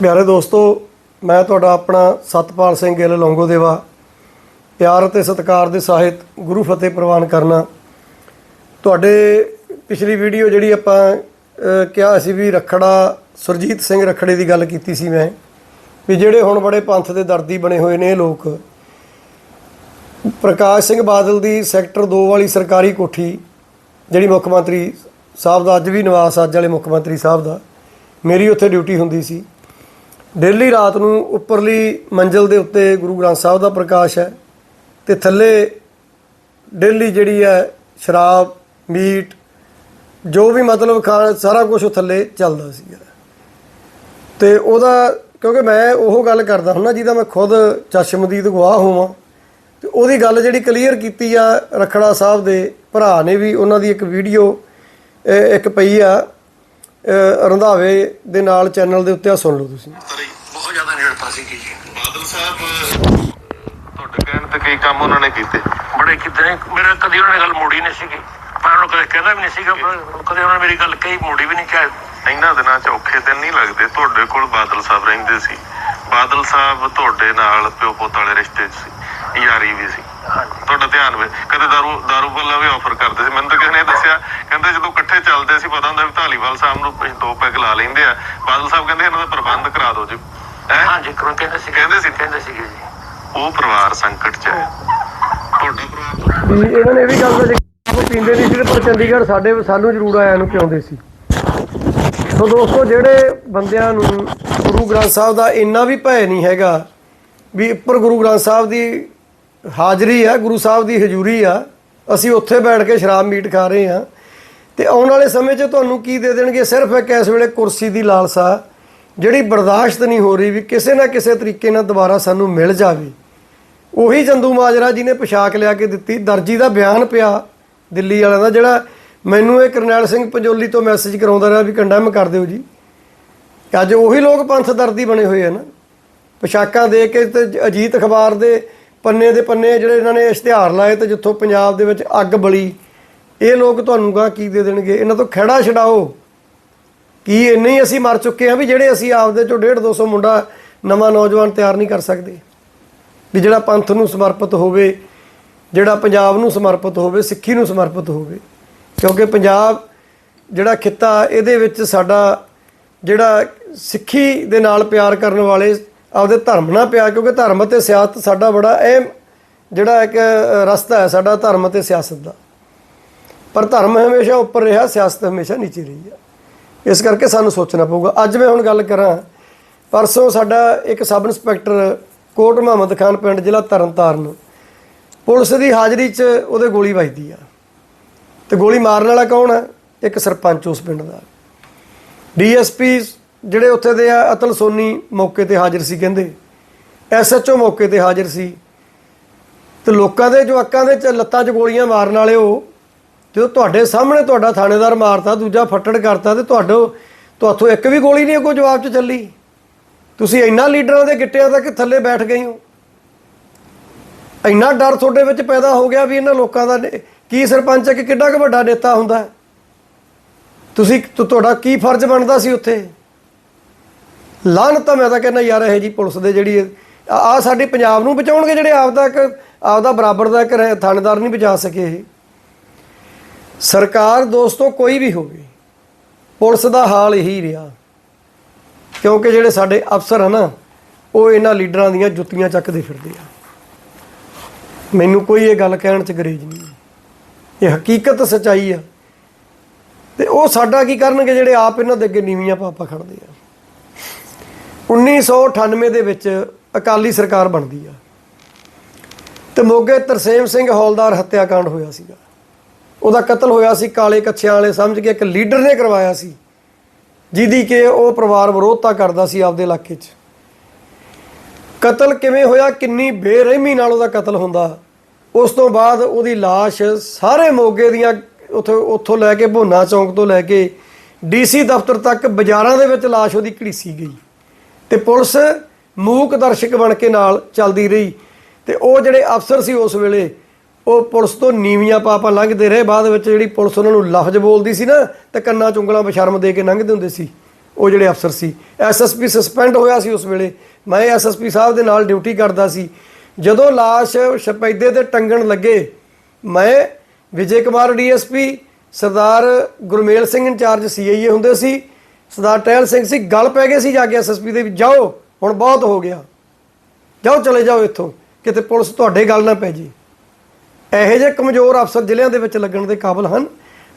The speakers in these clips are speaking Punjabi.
ਪਿਆਰੇ ਦੋਸਤੋ, ਮੈਂ ਤੁਹਾਡਾ ਆਪਣਾ ਸਤਪਾਲ ਸਿੰਘ ਗਿੱਲ ਲੌਂਗੋ ਦੇਵਾ ਪਿਆਰ ਅਤੇ ਸਤਿਕਾਰ ਦੇ ਸਾਹਿਤ ਗੁਰੂ ਫਤਿਹ ਪ੍ਰਵਾਨ ਕਰਨਾ। ਤੁਹਾਡੇ ਪਿਛਲੀ ਵੀਡੀਓ ਜਿਹੜੀ ਆਪਾਂ ਕਿਹਾ ਸੀ ਵੀ ਰਖੜਾ, ਸੁਰਜੀਤ ਸਿੰਘ ਰਖੜੇ ਦੀ ਗੱਲ ਕੀਤੀ ਸੀ ਮੈਂ, ਵੀ ਜਿਹੜੇ ਹੁਣ ਬੜੇ ਪੰਥ ਦੇ ਦਰਦੀ ਬਣੇ ਹੋਏ ਨੇ ਇਹ ਲੋਕ। ਪ੍ਰਕਾਸ਼ ਸਿੰਘ ਬਾਦਲ ਦੀ ਸੈਕਟਰ 2 ਵਾਲੀ ਸਰਕਾਰੀ ਕੋਠੀ, ਜਿਹੜੀ ਮੁੱਖ ਮੰਤਰੀ ਸਾਹਿਬ ਦਾ, ਅੱਜ ਵੀ ਨਿਵਾਸ ਅੱਜ ਵਾਲੇ ਮੁੱਖ ਮੰਤਰੀ ਸਾਹਿਬ ਦਾ, ਮੇਰੀ ਉੱਥੇ ਡਿਊਟੀ ਹੁੰਦੀ ਸੀ। ਡੇਲੀ ਰਾਤ ਨੂੰ ਉੱਪਰਲੀ ਮੰਜ਼ਲ ਦੇ ਉੱਤੇ ਗੁਰੂ ਗ੍ਰੰਥ ਸਾਹਿਬ ਦਾ ਪ੍ਰਕਾਸ਼ ਹੈ ਤੇ ਥੱਲੇ ਡੇਲੀ ਜਿਹੜੀ ਹੈ ਸ਼ਰਾਬ, ਮੀਟ, ਜੋ ਵੀ ਮਤਲਬ ਖਾਣ ਸਾਰਾ ਕੁਝ ਉਹ ਥੱਲੇ ਚੱਲਦਾ ਸੀਗਾ। ਤੇ ਉਹਦਾ, ਕਿਉਂਕਿ ਮੈਂ ਉਹ ਗੱਲ ਕਰਦਾ ਹੁੰਦਾ ਜਿਹਦਾ ਮੈਂ ਖੁਦ ਚਸ਼ਮਦੀਦ ਗਵਾਹ ਹੋਵਾਂ, ਤੇ ਉਹਦੀ ਗੱਲ ਜਿਹੜੀ ਕਲੀਅਰ ਕੀਤੀ ਆ ਰਖੜਾ ਸਾਹਿਬ ਦੇ ਭਰਾ ਨੇ ਵੀ ਉਹਨਾਂ ਦੀ ਇੱਕ ਵੀਡੀਓ ਇੱਕ ਪਈ ਆ ਰੰਧਾਵੇ ਦੇ ਨਾਲ ਚੈਨਲ ਦੇ ਉੱਤੇ ਆ, ਸੁਣ ਲਓ ਤੁਸੀਂ। ਬਹੁਤ ਜ਼ਿਆਦਾ ਨਿਰਪਾ ਸੀ ਜੀ ਬਾਦਲ ਸਾਹਿਬ ਤੁਹਾਡੇ ਕਹਿਣ ਤੇ ਕਈ ਕੰਮ ਉਹਨਾਂ ਨੇ ਕੀਤੇ। ਬੜੇ ਕਿਤੇ ਮੇਰੇ ਕਦੀ ਉਹਨਾਂ ਨੇ ਗੱਲ ਮੋੜੀ ਨਹੀਂ ਸੀਗੀ। ਮੈਂ ਉਹਨੂੰ ਕਦੇ ਕਹਿੰਦਾ ਵੀ ਨਹੀਂ ਸੀਗਾ। ਕਦੇ ਉਹਨਾਂ ਨੇ ਮੇਰੀ ਗੱਲ ਕਹੀ ਮੋੜੀ ਵੀ ਨਹੀਂ ਚਾਹੇ ਇਹਨਾਂ ਦਿਨਾਂ 'ਚ ਔਖੇ ਦਿਨ ਨਹੀਂ ਲੱਗਦੇ। ਤੁਹਾਡੇ ਕੋਲ ਬਾਦਲ ਸਾਹਿਬ ਰਹਿੰਦੇ ਸੀ। ਬਾਦਲ ਸਾਹਿਬ ਤੁਹਾਡੇ ਨਾਲ ਪਿਓ ਪੁੱਤ ਵਾਲੇ ਰਿਸ਼ਤੇ ਸੀ। ਯਾਰੀ ਵੀ ਸੀ। ਹਾਂਜੀ। ਤੁਹਾਡਾ ਧਿਆਨ ਵੇ ਕਦੇ ਦਾਰੂ ਦਾਰੂ ਬੱਲਾ ਵੀ ਆਫਰ ਕਰਦੇ ਸੀ। ਮੈਨੂੰ ਤਾਂ ਕਿਸੇ ਨੇ ਦੱਸਿਆ ਕਹਿੰਦੇ ਜਦੋਂ ਇਕੱਠੇ ਚੱਲਦੇ ਸੀ ਪਤਾ ਹੁੰਦਾ ਵੀ ਢਾਲੀਵਾਲ ਸਾਹਿਬ ਨੂੰ ਦੋ ਪੈਗ ਲਾ ਲੈਂਦੇ ਆ। ਬਾਦਲ ਸਾਹਿਬ ਕਹਿੰਦੇ ਇਹਨਾਂ ਦਾ ਪ੍ਰਬੰਧ ਕਰਾ ਦਿਓ ਜੀ। ਹੈਂ? ਹਾਂਜੀ ਕਰੋ ਕਹਿੰਦੇ ਸੀ ਕਹਿੰਦੇ ਸੀ। ਕਹਿੰਦੇ ਸੀਗੇ ਜੀ ਉਹ ਪਰਿਵਾਰ ਸੰਕਟ 'ਚ ਹੈ। ਤੁਹਾਡਾ ਪਰਿਵਾਰ ਵੀ ਇਹਨਾਂ ਨੇ ਇਹ ਵੀ ਗੱਲ ਦਾ ਜ਼ਿਕਰ ਉਹ ਪੀਂਦੇ ਨਹੀਂ ਸੀ ਪਰ ਚੰਡੀਗੜ੍ਹ ਸਾਡੇ ਸਾਨੂੰ ਜ਼ਰੂਰ ਆਇਆਂ ਨੂੰ ਪਿਆਉਂਦੇ ਸੀ। ਸੋ ਦੋਸਤੋ ਜਿਹੜੇ ਬੰਦਿਆਂ ਨੂੰ ਗੁਰੂ ਗ੍ਰੰਥ ਸਾਹਿਬ ਦਾ ਇੰਨਾ ਵੀ ਭੈ ਨਹੀਂ ਹੈਗਾ ਵੀ ਉੱਪਰ ਗੁਰੂ ਗ੍ਰੰਥ ਸਾਹਿਬ ਦੀ ਹਾਜ਼ਰੀ ਆ ਗੁਰੂ ਸਾਹਿਬ ਦੀ ਹਜ਼ੂਰੀ ਆ ਅਸੀਂ ਉੱਥੇ ਬੈਠ ਕੇ ਸ਼ਰਾਬ ਮੀਟ ਖਾ ਰਹੇ ਆ ਤੇ ਆਉਣ ਵਾਲੇ ਸਮੇਂ 'ਚ ਤੁਹਾਨੂੰ ਕੀ ਦੇ ਦੇਣਗੇ? ਸਿਰਫ ਇੱਕ ਇਸ ਵੇਲੇ ਕੁਰਸੀ ਦੀ ਲਾਲਸਾ ਜਿਹੜੀ ਬਰਦਾਸ਼ਤ ਨਹੀਂ ਹੋ ਰਹੀ ਵੀ ਕਿਸੇ ਨਾ ਕਿਸੇ ਤਰੀਕੇ ਨਾਲ ਦੁਬਾਰਾ ਸਾਨੂੰ ਮਿਲ ਜਾਵੇ, ਉਹੀ ਚੰਦੂ ਮਾਜਰਾ ਜੀ ਨੇ ਪੋਸ਼ਾਕ ਲਿਆ ਕੇ ਦਿੱਤੀ। ਦਰਜੀ ਦਾ ਬਿਆਨ ਪਿਆ ਦਿੱਲੀ ਵਾਲਿਆਂ ਦਾ, ਜਿਹੜਾ ਮੈਨੂੰ ਇਹ ਕਰਨੈਲ ਸਿੰਘ ਪੰਜੋਲੀ ਤੋਂ ਮੈਸੇਜ ਕਰਾਉਂਦਾ ਰਿਹਾ ਵੀ ਕੰਡੈਮ ਕਰ ਦਿਓ ਜੀ। ਅੱਜ ਉਹੀ ਲੋਕ ਪੰਥ ਦਰਦੀ ਬਣੇ ਹੋਏ ਆ ਨਾ। ਪੋਸ਼ਾਕਾਂ ਦੇ ਕੇ ਤੇ ਅਜੀਤ ਅਖਬਾਰ ਦੇ ਪੰਨੇ ਦੇ ਪੰਨੇ ਜਿਹੜੇ ਇਹਨਾਂ ਨੇ ਇਸ਼ਤਿਹਾਰ ਲਾਏ ਤੇ ਜਿੱਥੋਂ ਪੰਜਾਬ ਦੇ ਵਿੱਚ ਅੱਗ ਬਲੀ, ਇਹ ਲੋਕ ਤੁਹਾਨੂੰ ਗਾ ਕੀ ਦੇ ਦੇਣਗੇ? ਇਹਨਾਂ ਤੋਂ ਖੜਾ ਛਡਾਓ। ਕੀ ਇੰਨੇ ਹੀ ਅਸੀਂ ਮਰ ਚੁੱਕੇ ਹਾਂ ਵੀ ਜਿਹੜੇ ਅਸੀਂ ਆਪਦੇ ਚੋਂ 1.5 200 ਮੁੰਡਾ ਨਵਾਂ ਨੌਜਵਾਨ ਤਿਆਰ ਨਹੀਂ ਕਰ ਸਕਦੇ? ਵੀ ਜਿਹੜਾ ਪੰਥ ਨੂੰ ਸਮਰਪਿਤ ਹੋਵੇ, ਜਿਹੜਾ ਪੰਜਾਬ ਨੂੰ ਸਮਰਪਿਤ ਹੋਵੇ, ਸਿੱਖੀ ਨੂੰ ਸਮਰਪਿਤ ਹੋਵੇ। ਕਿਉਂਕਿ ਪੰਜਾਬ ਜਿਹੜਾ ਖਿੱਤਾ, ਇਹਦੇ ਵਿੱਚ ਸਾਡਾ ਜਿਹੜਾ ਸਿੱਖੀ ਦੇ ਨਾਲ ਪਿਆਰ ਕਰਨ ਵਾਲੇ ਆਪਦੇ ਧਰਮ ਨਾਲ ਪਿਆਰ, ਕਿਉਂਕਿ ਧਰਮ ਅਤੇ ਸਿਆਸਤ ਸਾਡਾ ਬੜਾ ਅਹਿਮ ਜਿਹੜਾ ਇੱਕ ਰਸਤਾ ਹੈ, ਸਾਡਾ ਧਰਮ ਅਤੇ ਸਿਆਸਤ ਦਾ। ਪਰ ਧਰਮ ਹਮੇਸ਼ਾ ਉੱਪਰ ਰਿਹਾ, ਸਿਆਸਤ ਹਮੇਸ਼ਾ ਨੀਚੇ ਰਹੀ ਹੈ। ਇਸ ਕਰਕੇ ਸਾਨੂੰ ਸੋਚਣਾ ਪਊਗਾ। ਅੱਜ ਮੈਂ ਹੁਣ ਗੱਲ ਕਰਾਂ, ਪਰਸੋਂ ਸਾਡਾ ਇੱਕ ਸਬ ਇੰਸਪੈਕਟਰ ਕੋਟ ਮੁਹੰਮਦ ਖਾਨ ਪਿੰਡ, ਜ਼ਿਲ੍ਹਾ ਤਰਨਤਾਰਨ, ਪੁਲਿਸ ਦੀ ਹਾਜ਼ਰੀ 'ਚ ਉਹਦੇ ਗੋਲੀ ਵੱਜਦੀ ਆ। ਤੇ ਗੋਲੀ ਮਾਰਨ ਵਾਲਾ ਕੌਣ ਹੈ ਇੱਕ ਸਰਪੰਚ ਉਸ ਪਿੰਡ ਦਾ। ਡੀਐਸਪੀ ਜਿਹੜੇ ਉੱਥੇ ਦੇ ਆ, ਅਤਲ ਸੋਨੀ ਮੌਕੇ ਤੇ ਹਾਜ਼ਰ ਸੀ ਕਹਿੰਦੇ। ਐਸਐਚਓ ਮੌਕੇ ਤੇ ਹਾਜ਼ਰ ਸੀ। ਤੇ ਲੋਕਾਂ ਦੇ ਜੋ ਅੱਕਾਂ ਦੇ ਚ ਲੱਤਾਂ 'ਚ ਗੋਲੀਆਂ ਮਾਰਨ ਵਾਲੇ ਉਹ ਜਦੋਂ ਤੁਹਾਡੇ ਸਾਹਮਣੇ ਤੁਹਾਡਾ ਥਾਣੇਦਾਰ ਮਾਰਤਾ, ਦੂਜਾ ਫੱਟੜ ਕਰਤਾ ਤੇ ਤੁਹਾਡੋ ਤੁਹਾਥੋਂ ਇੱਕ ਵੀ ਗੋਲੀ ਨਹੀਂ ਕੋਈ ਜਵਾਬ 'ਚ ਚੱਲੀ। ਤੁਸੀਂ ਇੰਨਾ ਲੀਡਰਾਂ ਦੇ ਗਿੱਟਿਆਂ ਤੱਕ ਥੱਲੇ ਬੈਠ ਗਏ ਹੋ। ਇੰਨਾ ਡਰ ਤੁਹਾਡੇ ਵਿੱਚ ਪੈਦਾ ਹੋ ਗਿਆ ਵੀ ਇਹਨਾਂ ਲੋਕਾਂ ਦਾ ਕੀ ਸਰਪੰਚ ਕਿ ਕਿੱਡਾ ਕੁ ਵੱਡਾ ਨੇਤਾ ਹੁੰਦਾ ਤੁਸੀਂ ਤੁਹਾਡਾ ਕੀ ਫਰਜ਼ ਬਣਦਾ ਸੀ ਉੱਥੇ? ਲਾਹਨਤ ਤਾਂ ਮੈਂ ਤਾਂ ਕਹਿੰਦਾ ਯਾਰ ਇਹ ਜੀ ਪੁਲਿਸ ਦੇ ਜਿਹੜੀ ਆ ਆਹ ਸਾਡੀ ਪੰਜਾਬ ਨੂੰ ਬਚਾਉਣਗੇ ਜਿਹੜੇ ਆਪਦਾ ਇੱਕ ਆਪਦਾ ਬਰਾਬਰ ਦਾ ਇੱਕ ਰਹਿ- ਥਾਣੇਦਾਰ ਨਹੀਂ ਬਚਾ ਸਕੇ ਇਹ। ਸਰਕਾਰ ਦੋਸਤੋ ਕੋਈ ਵੀ ਹੋਵੇ, ਪੁਲਿਸ ਦਾ ਹਾਲ ਇਹੀ ਰਿਹਾ। ਕਿਉਂਕਿ ਜਿਹੜੇ ਸਾਡੇ ਅਫਸਰ ਹਨ ਨਾ ਉਹ ਇਹਨਾਂ ਲੀਡਰਾਂ ਦੀਆਂ ਜੁੱਤੀਆਂ ਚੱਕਦੇ ਫਿਰਦੇ ਆ। ਮੈਨੂੰ ਕੋਈ ਇਹ ਗੱਲ ਕਹਿਣ ਚ ਗਰੇਜ ਨਹੀਂ ਇਹ ਹਕੀਕਤ ਸਚਾਈ ਆ। ਤੇ ਉਹ ਸਾਡਾ ਕੀ ਕਰਨਗੇ ਜਿਹੜੇ ਆਪ ਇਹਨਾਂ ਦੇ ਅੱਗੇ ਨੀਵੀਆਂ ਪਾਪਾ ਖੜਦੇ ਆ। 1998 ਦੇ ਵਿੱਚ ਅਕਾਲੀ ਸਰਕਾਰ ਬਣਦੀ ਆ। ਤੇ ਮੋਗੇ ਤਰਸੇਮ ਸਿੰਘ ਹੌਲਦਾਰ ਹੱਤਿਆਕਾਂਡ ਹੋਇਆ ਸੀਗਾ। ਉਹਦਾ ਕਤਲ ਹੋਇਆ ਸੀ ਕਾਲੇ ਕੱਛਿਆਂ ਵਾਲੇ ਸਮਝ ਕੇ ਇੱਕ ਲੀਡਰ ਨੇ ਕਰਵਾਇਆ ਸੀ ਜਿਹਦੀ ਕਿ ਉਹ ਪਰਿਵਾਰ ਵਿਰੋਧਤਾ ਕਰਦਾ ਸੀ ਆਪਦੇ ਇਲਾਕੇ 'ਚ ਕਤਲ ਕਿਵੇਂ ਹੋਇਆ ਕਿੰਨੀ ਬੇਰਹਿਮੀ ਨਾਲ ਉਹਦਾ ਕਤਲ ਹੁੰਦਾ ਉਸ ਤੋਂ ਬਾਅਦ ਉਹਦੀ লাশ ਸਾਰੇ ਮੋਗੇ ਦੀਆਂ ਉੱਥੋਂ ਉੱਥੋਂ ਲੈ ਕੇ ਭੋਨਾ ਚੌਂਕ ਤੋਂ ਲੈ ਕੇ ਡੀਸੀ ਦਫ਼ਤਰ ਤੱਕ ਬਾਜ਼ਾਰਾਂ ਦੇ ਵਿੱਚ লাশ ਉਹਦੀ ਘੜੀਸੀ ਗਈ ਤੇ ਪੁਲਿਸ ਮੂਕ ਦਰਸ਼ਕ ਬਣ ਕੇ ਨਾਲ ਚੱਲਦੀ ਰਹੀ ਤੇ ਉਹ ਜਿਹੜੇ ਅਫਸਰ ਸੀ ਉਸ ਵੇਲੇ ਉਹ ਪੁਲਿਸ ਤੋਂ ਨੀਵੀਆਂ ਪਾਪਾ ਲੰਘਦੇ ਰਹੇ। ਬਾਅਦ ਵਿੱਚ ਜਿਹੜੀ ਪੁਲਿਸ ਉਹਨਾਂ ਨੂੰ ਲਫ਼ਜ਼ ਬੋਲਦੀ ਸੀ ਨਾ, ਤੇ ਕੰਨਾਂ ਚੁੰਗਲਾਂ ਉਂਗਲਾਂ ਬਸ਼ਰਮ ਦੇ ਕੇ ਲੰਘਦੇ ਹੁੰਦੇ ਸੀ। ਉਹ ਜਿਹੜੇ ਅਫਸਰ ਸੀ। ਐਸਐਸਪੀ ਸਸਪੈਂਡ ਹੋਇਆ ਸੀ ਉਸ ਵੇਲੇ। ਮੈਂ ਐਸਐਸਪੀ ਸਾਹਿਬ ਦੇ ਨਾਲ ਡਿਊਟੀ ਕਰਦਾ ਸੀ। ਜਦੋਂ ਲਾਸ਼ ਸ਼ਪੈਦੇ ਤੇ ਟੰਗਣ ਲੱਗੇ, ਮੈਂ Vijay Kumar DSP Sardar Gurmel Singh incharge CIA ਹੁੰਦੇ ਸੀ। ਸਰਦਾਰ ਟਹਿਲ ਸਿੰਘ ਸੀ। ਗੱਲ ਪੈ ਗਏ ਸੀ ਜਾ ਕੇ ਐਸਐਸਪੀ ਦੇ ਵੀ ਜਾਓ, ਹੁਣ ਬਹੁਤ ਹੋ ਗਿਆ। ਜਾਓ, ਚਲੇ ਜਾਓ ਇੱਥੋਂ। ਕਿਤੇ ਪੁਲਿਸ ਤੁਹਾਡੇ ਗੱਲ ਨਾ ਪੈ ਜੇ। ਇਹੋ ਜਿਹੇ ਕਮਜ਼ੋਰ ਅਫਸਰ ਜ਼ਿਲ੍ਹਿਆਂ ਦੇ ਵਿੱਚ ਲੱਗਣ ਦੇ ਕਾਬਿਲ ਹਨ।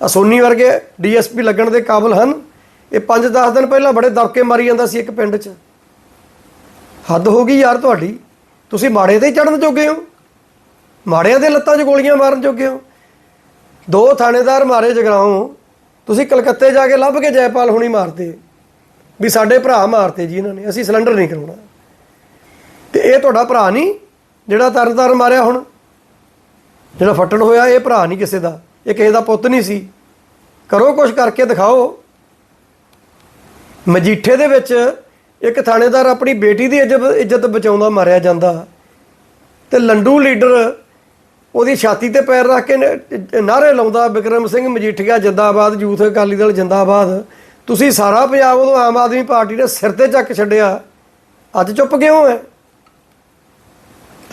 ਆਹ ਸੋਨੀ ਵਰਗੇ ਡੀਐਸਪੀ ਲੱਗਣ ਦੇ ਕਾਬਿਲ ਹਨ। ਇਹ 5-10 ਦਿਨ ਪਹਿਲਾਂ ਬੜੇ ਦਬਕੇ ਮਾਰੀ ਜਾਂਦਾ ਸੀ ਇੱਕ ਪਿੰਡ 'ਚ। ਹੱਦ ਹੋ ਗਈ ਯਾਰ ਤੁਹਾਡੀ। ਤੁਸੀਂ ਮਾੜੇ ਤੇ ਚੜਨ ਜੋਗੇ ਹੋ। ਮਾੜਿਆਂ ਦੇ ਲੱਤਾਂ 'ਚ ਗੋਲੀਆਂ ਮਾਰਨ ਜੋਗੇ ਹੋ। ਦੋ ਥਾਣੇਦਾਰ ਮਾਰੇ ਜਗਰਾਉਂ। ਤੁਸੀਂ ਕਲਕੱਤੇ ਜਾ ਕੇ ਲੱਭ ਕੇ ਜੈਪਾਲ ਹੁਣੀ ਮਾਰਤੇ ਵੀ ਸਾਡੇ ਭਰਾ ਮਾਰਤੇ ਜੀ ਇਹਨਾਂ ਨੇ। ਅਸੀਂ ਸਿਲੰਡਰ ਨਹੀਂ ਕਰਾਉਣਾ। ਤੇ ਇਹ ਤੁਹਾਡਾ ਭਰਾ ਨਹੀਂ, ਜਿਹੜਾ ਤਰਨਤਾਰਨ ਮਾਰਿਆ ਹੁਣ। ਜਿਹੜਾ ਫੱਟੜ ਹੋਇਆ, ਇਹ ਭਰਾ ਨਹੀਂ ਕਿਸੇ ਦਾ। ਇਹ ਕਿਸੇ ਦਾ ਪੁੱਤ ਨਹੀਂ ਸੀ। ਕਰੋ ਕੁਝ ਕਰਕੇ ਦਿਖਾਓ। ਮਜੀਠੇ ਦੇ ਵਿੱਚ ਇੱਕ ਥਾਣੇਦਾਰ ਆਪਣੀ ਬੇਟੀ ਦੀ ਇੱਜ਼ਤ ਇੱਜ਼ਤ ਬਚਾਉਂਦਾ ਮਾਰਿਆ ਜਾਂਦਾ। ਤੇ ਲੰਡੂ ਲੀਡਰ ਉਹਦੀ ਛਾਤੀ ਤੇ ਪੈਰ ਰੱਖ ਕੇ ਨ- ਨਾਅਰੇ ਲਾਉਂਦਾ, ਵਿਕਰਮ ਸਿੰਘ ਮਜੀਠੀਆ ਜਿੰਦਾਬਾਦ, ਯੂਥ ਅਕਾਲੀ ਦਲ ਜਿੰਦਾਬਾਦ। ਤੁਸੀਂ ਸਾਰਾ ਪੰਜਾਬ ਉਦੋਂ ਆਮ ਆਦਮੀ ਪਾਰਟੀ ਦੇ ਸਿਰ ਤੇ ਚੱਕ ਛੱਡਿਆ। ਅੱਜ ਚੁੱਪ ਕਿਉਂ ਹੈ?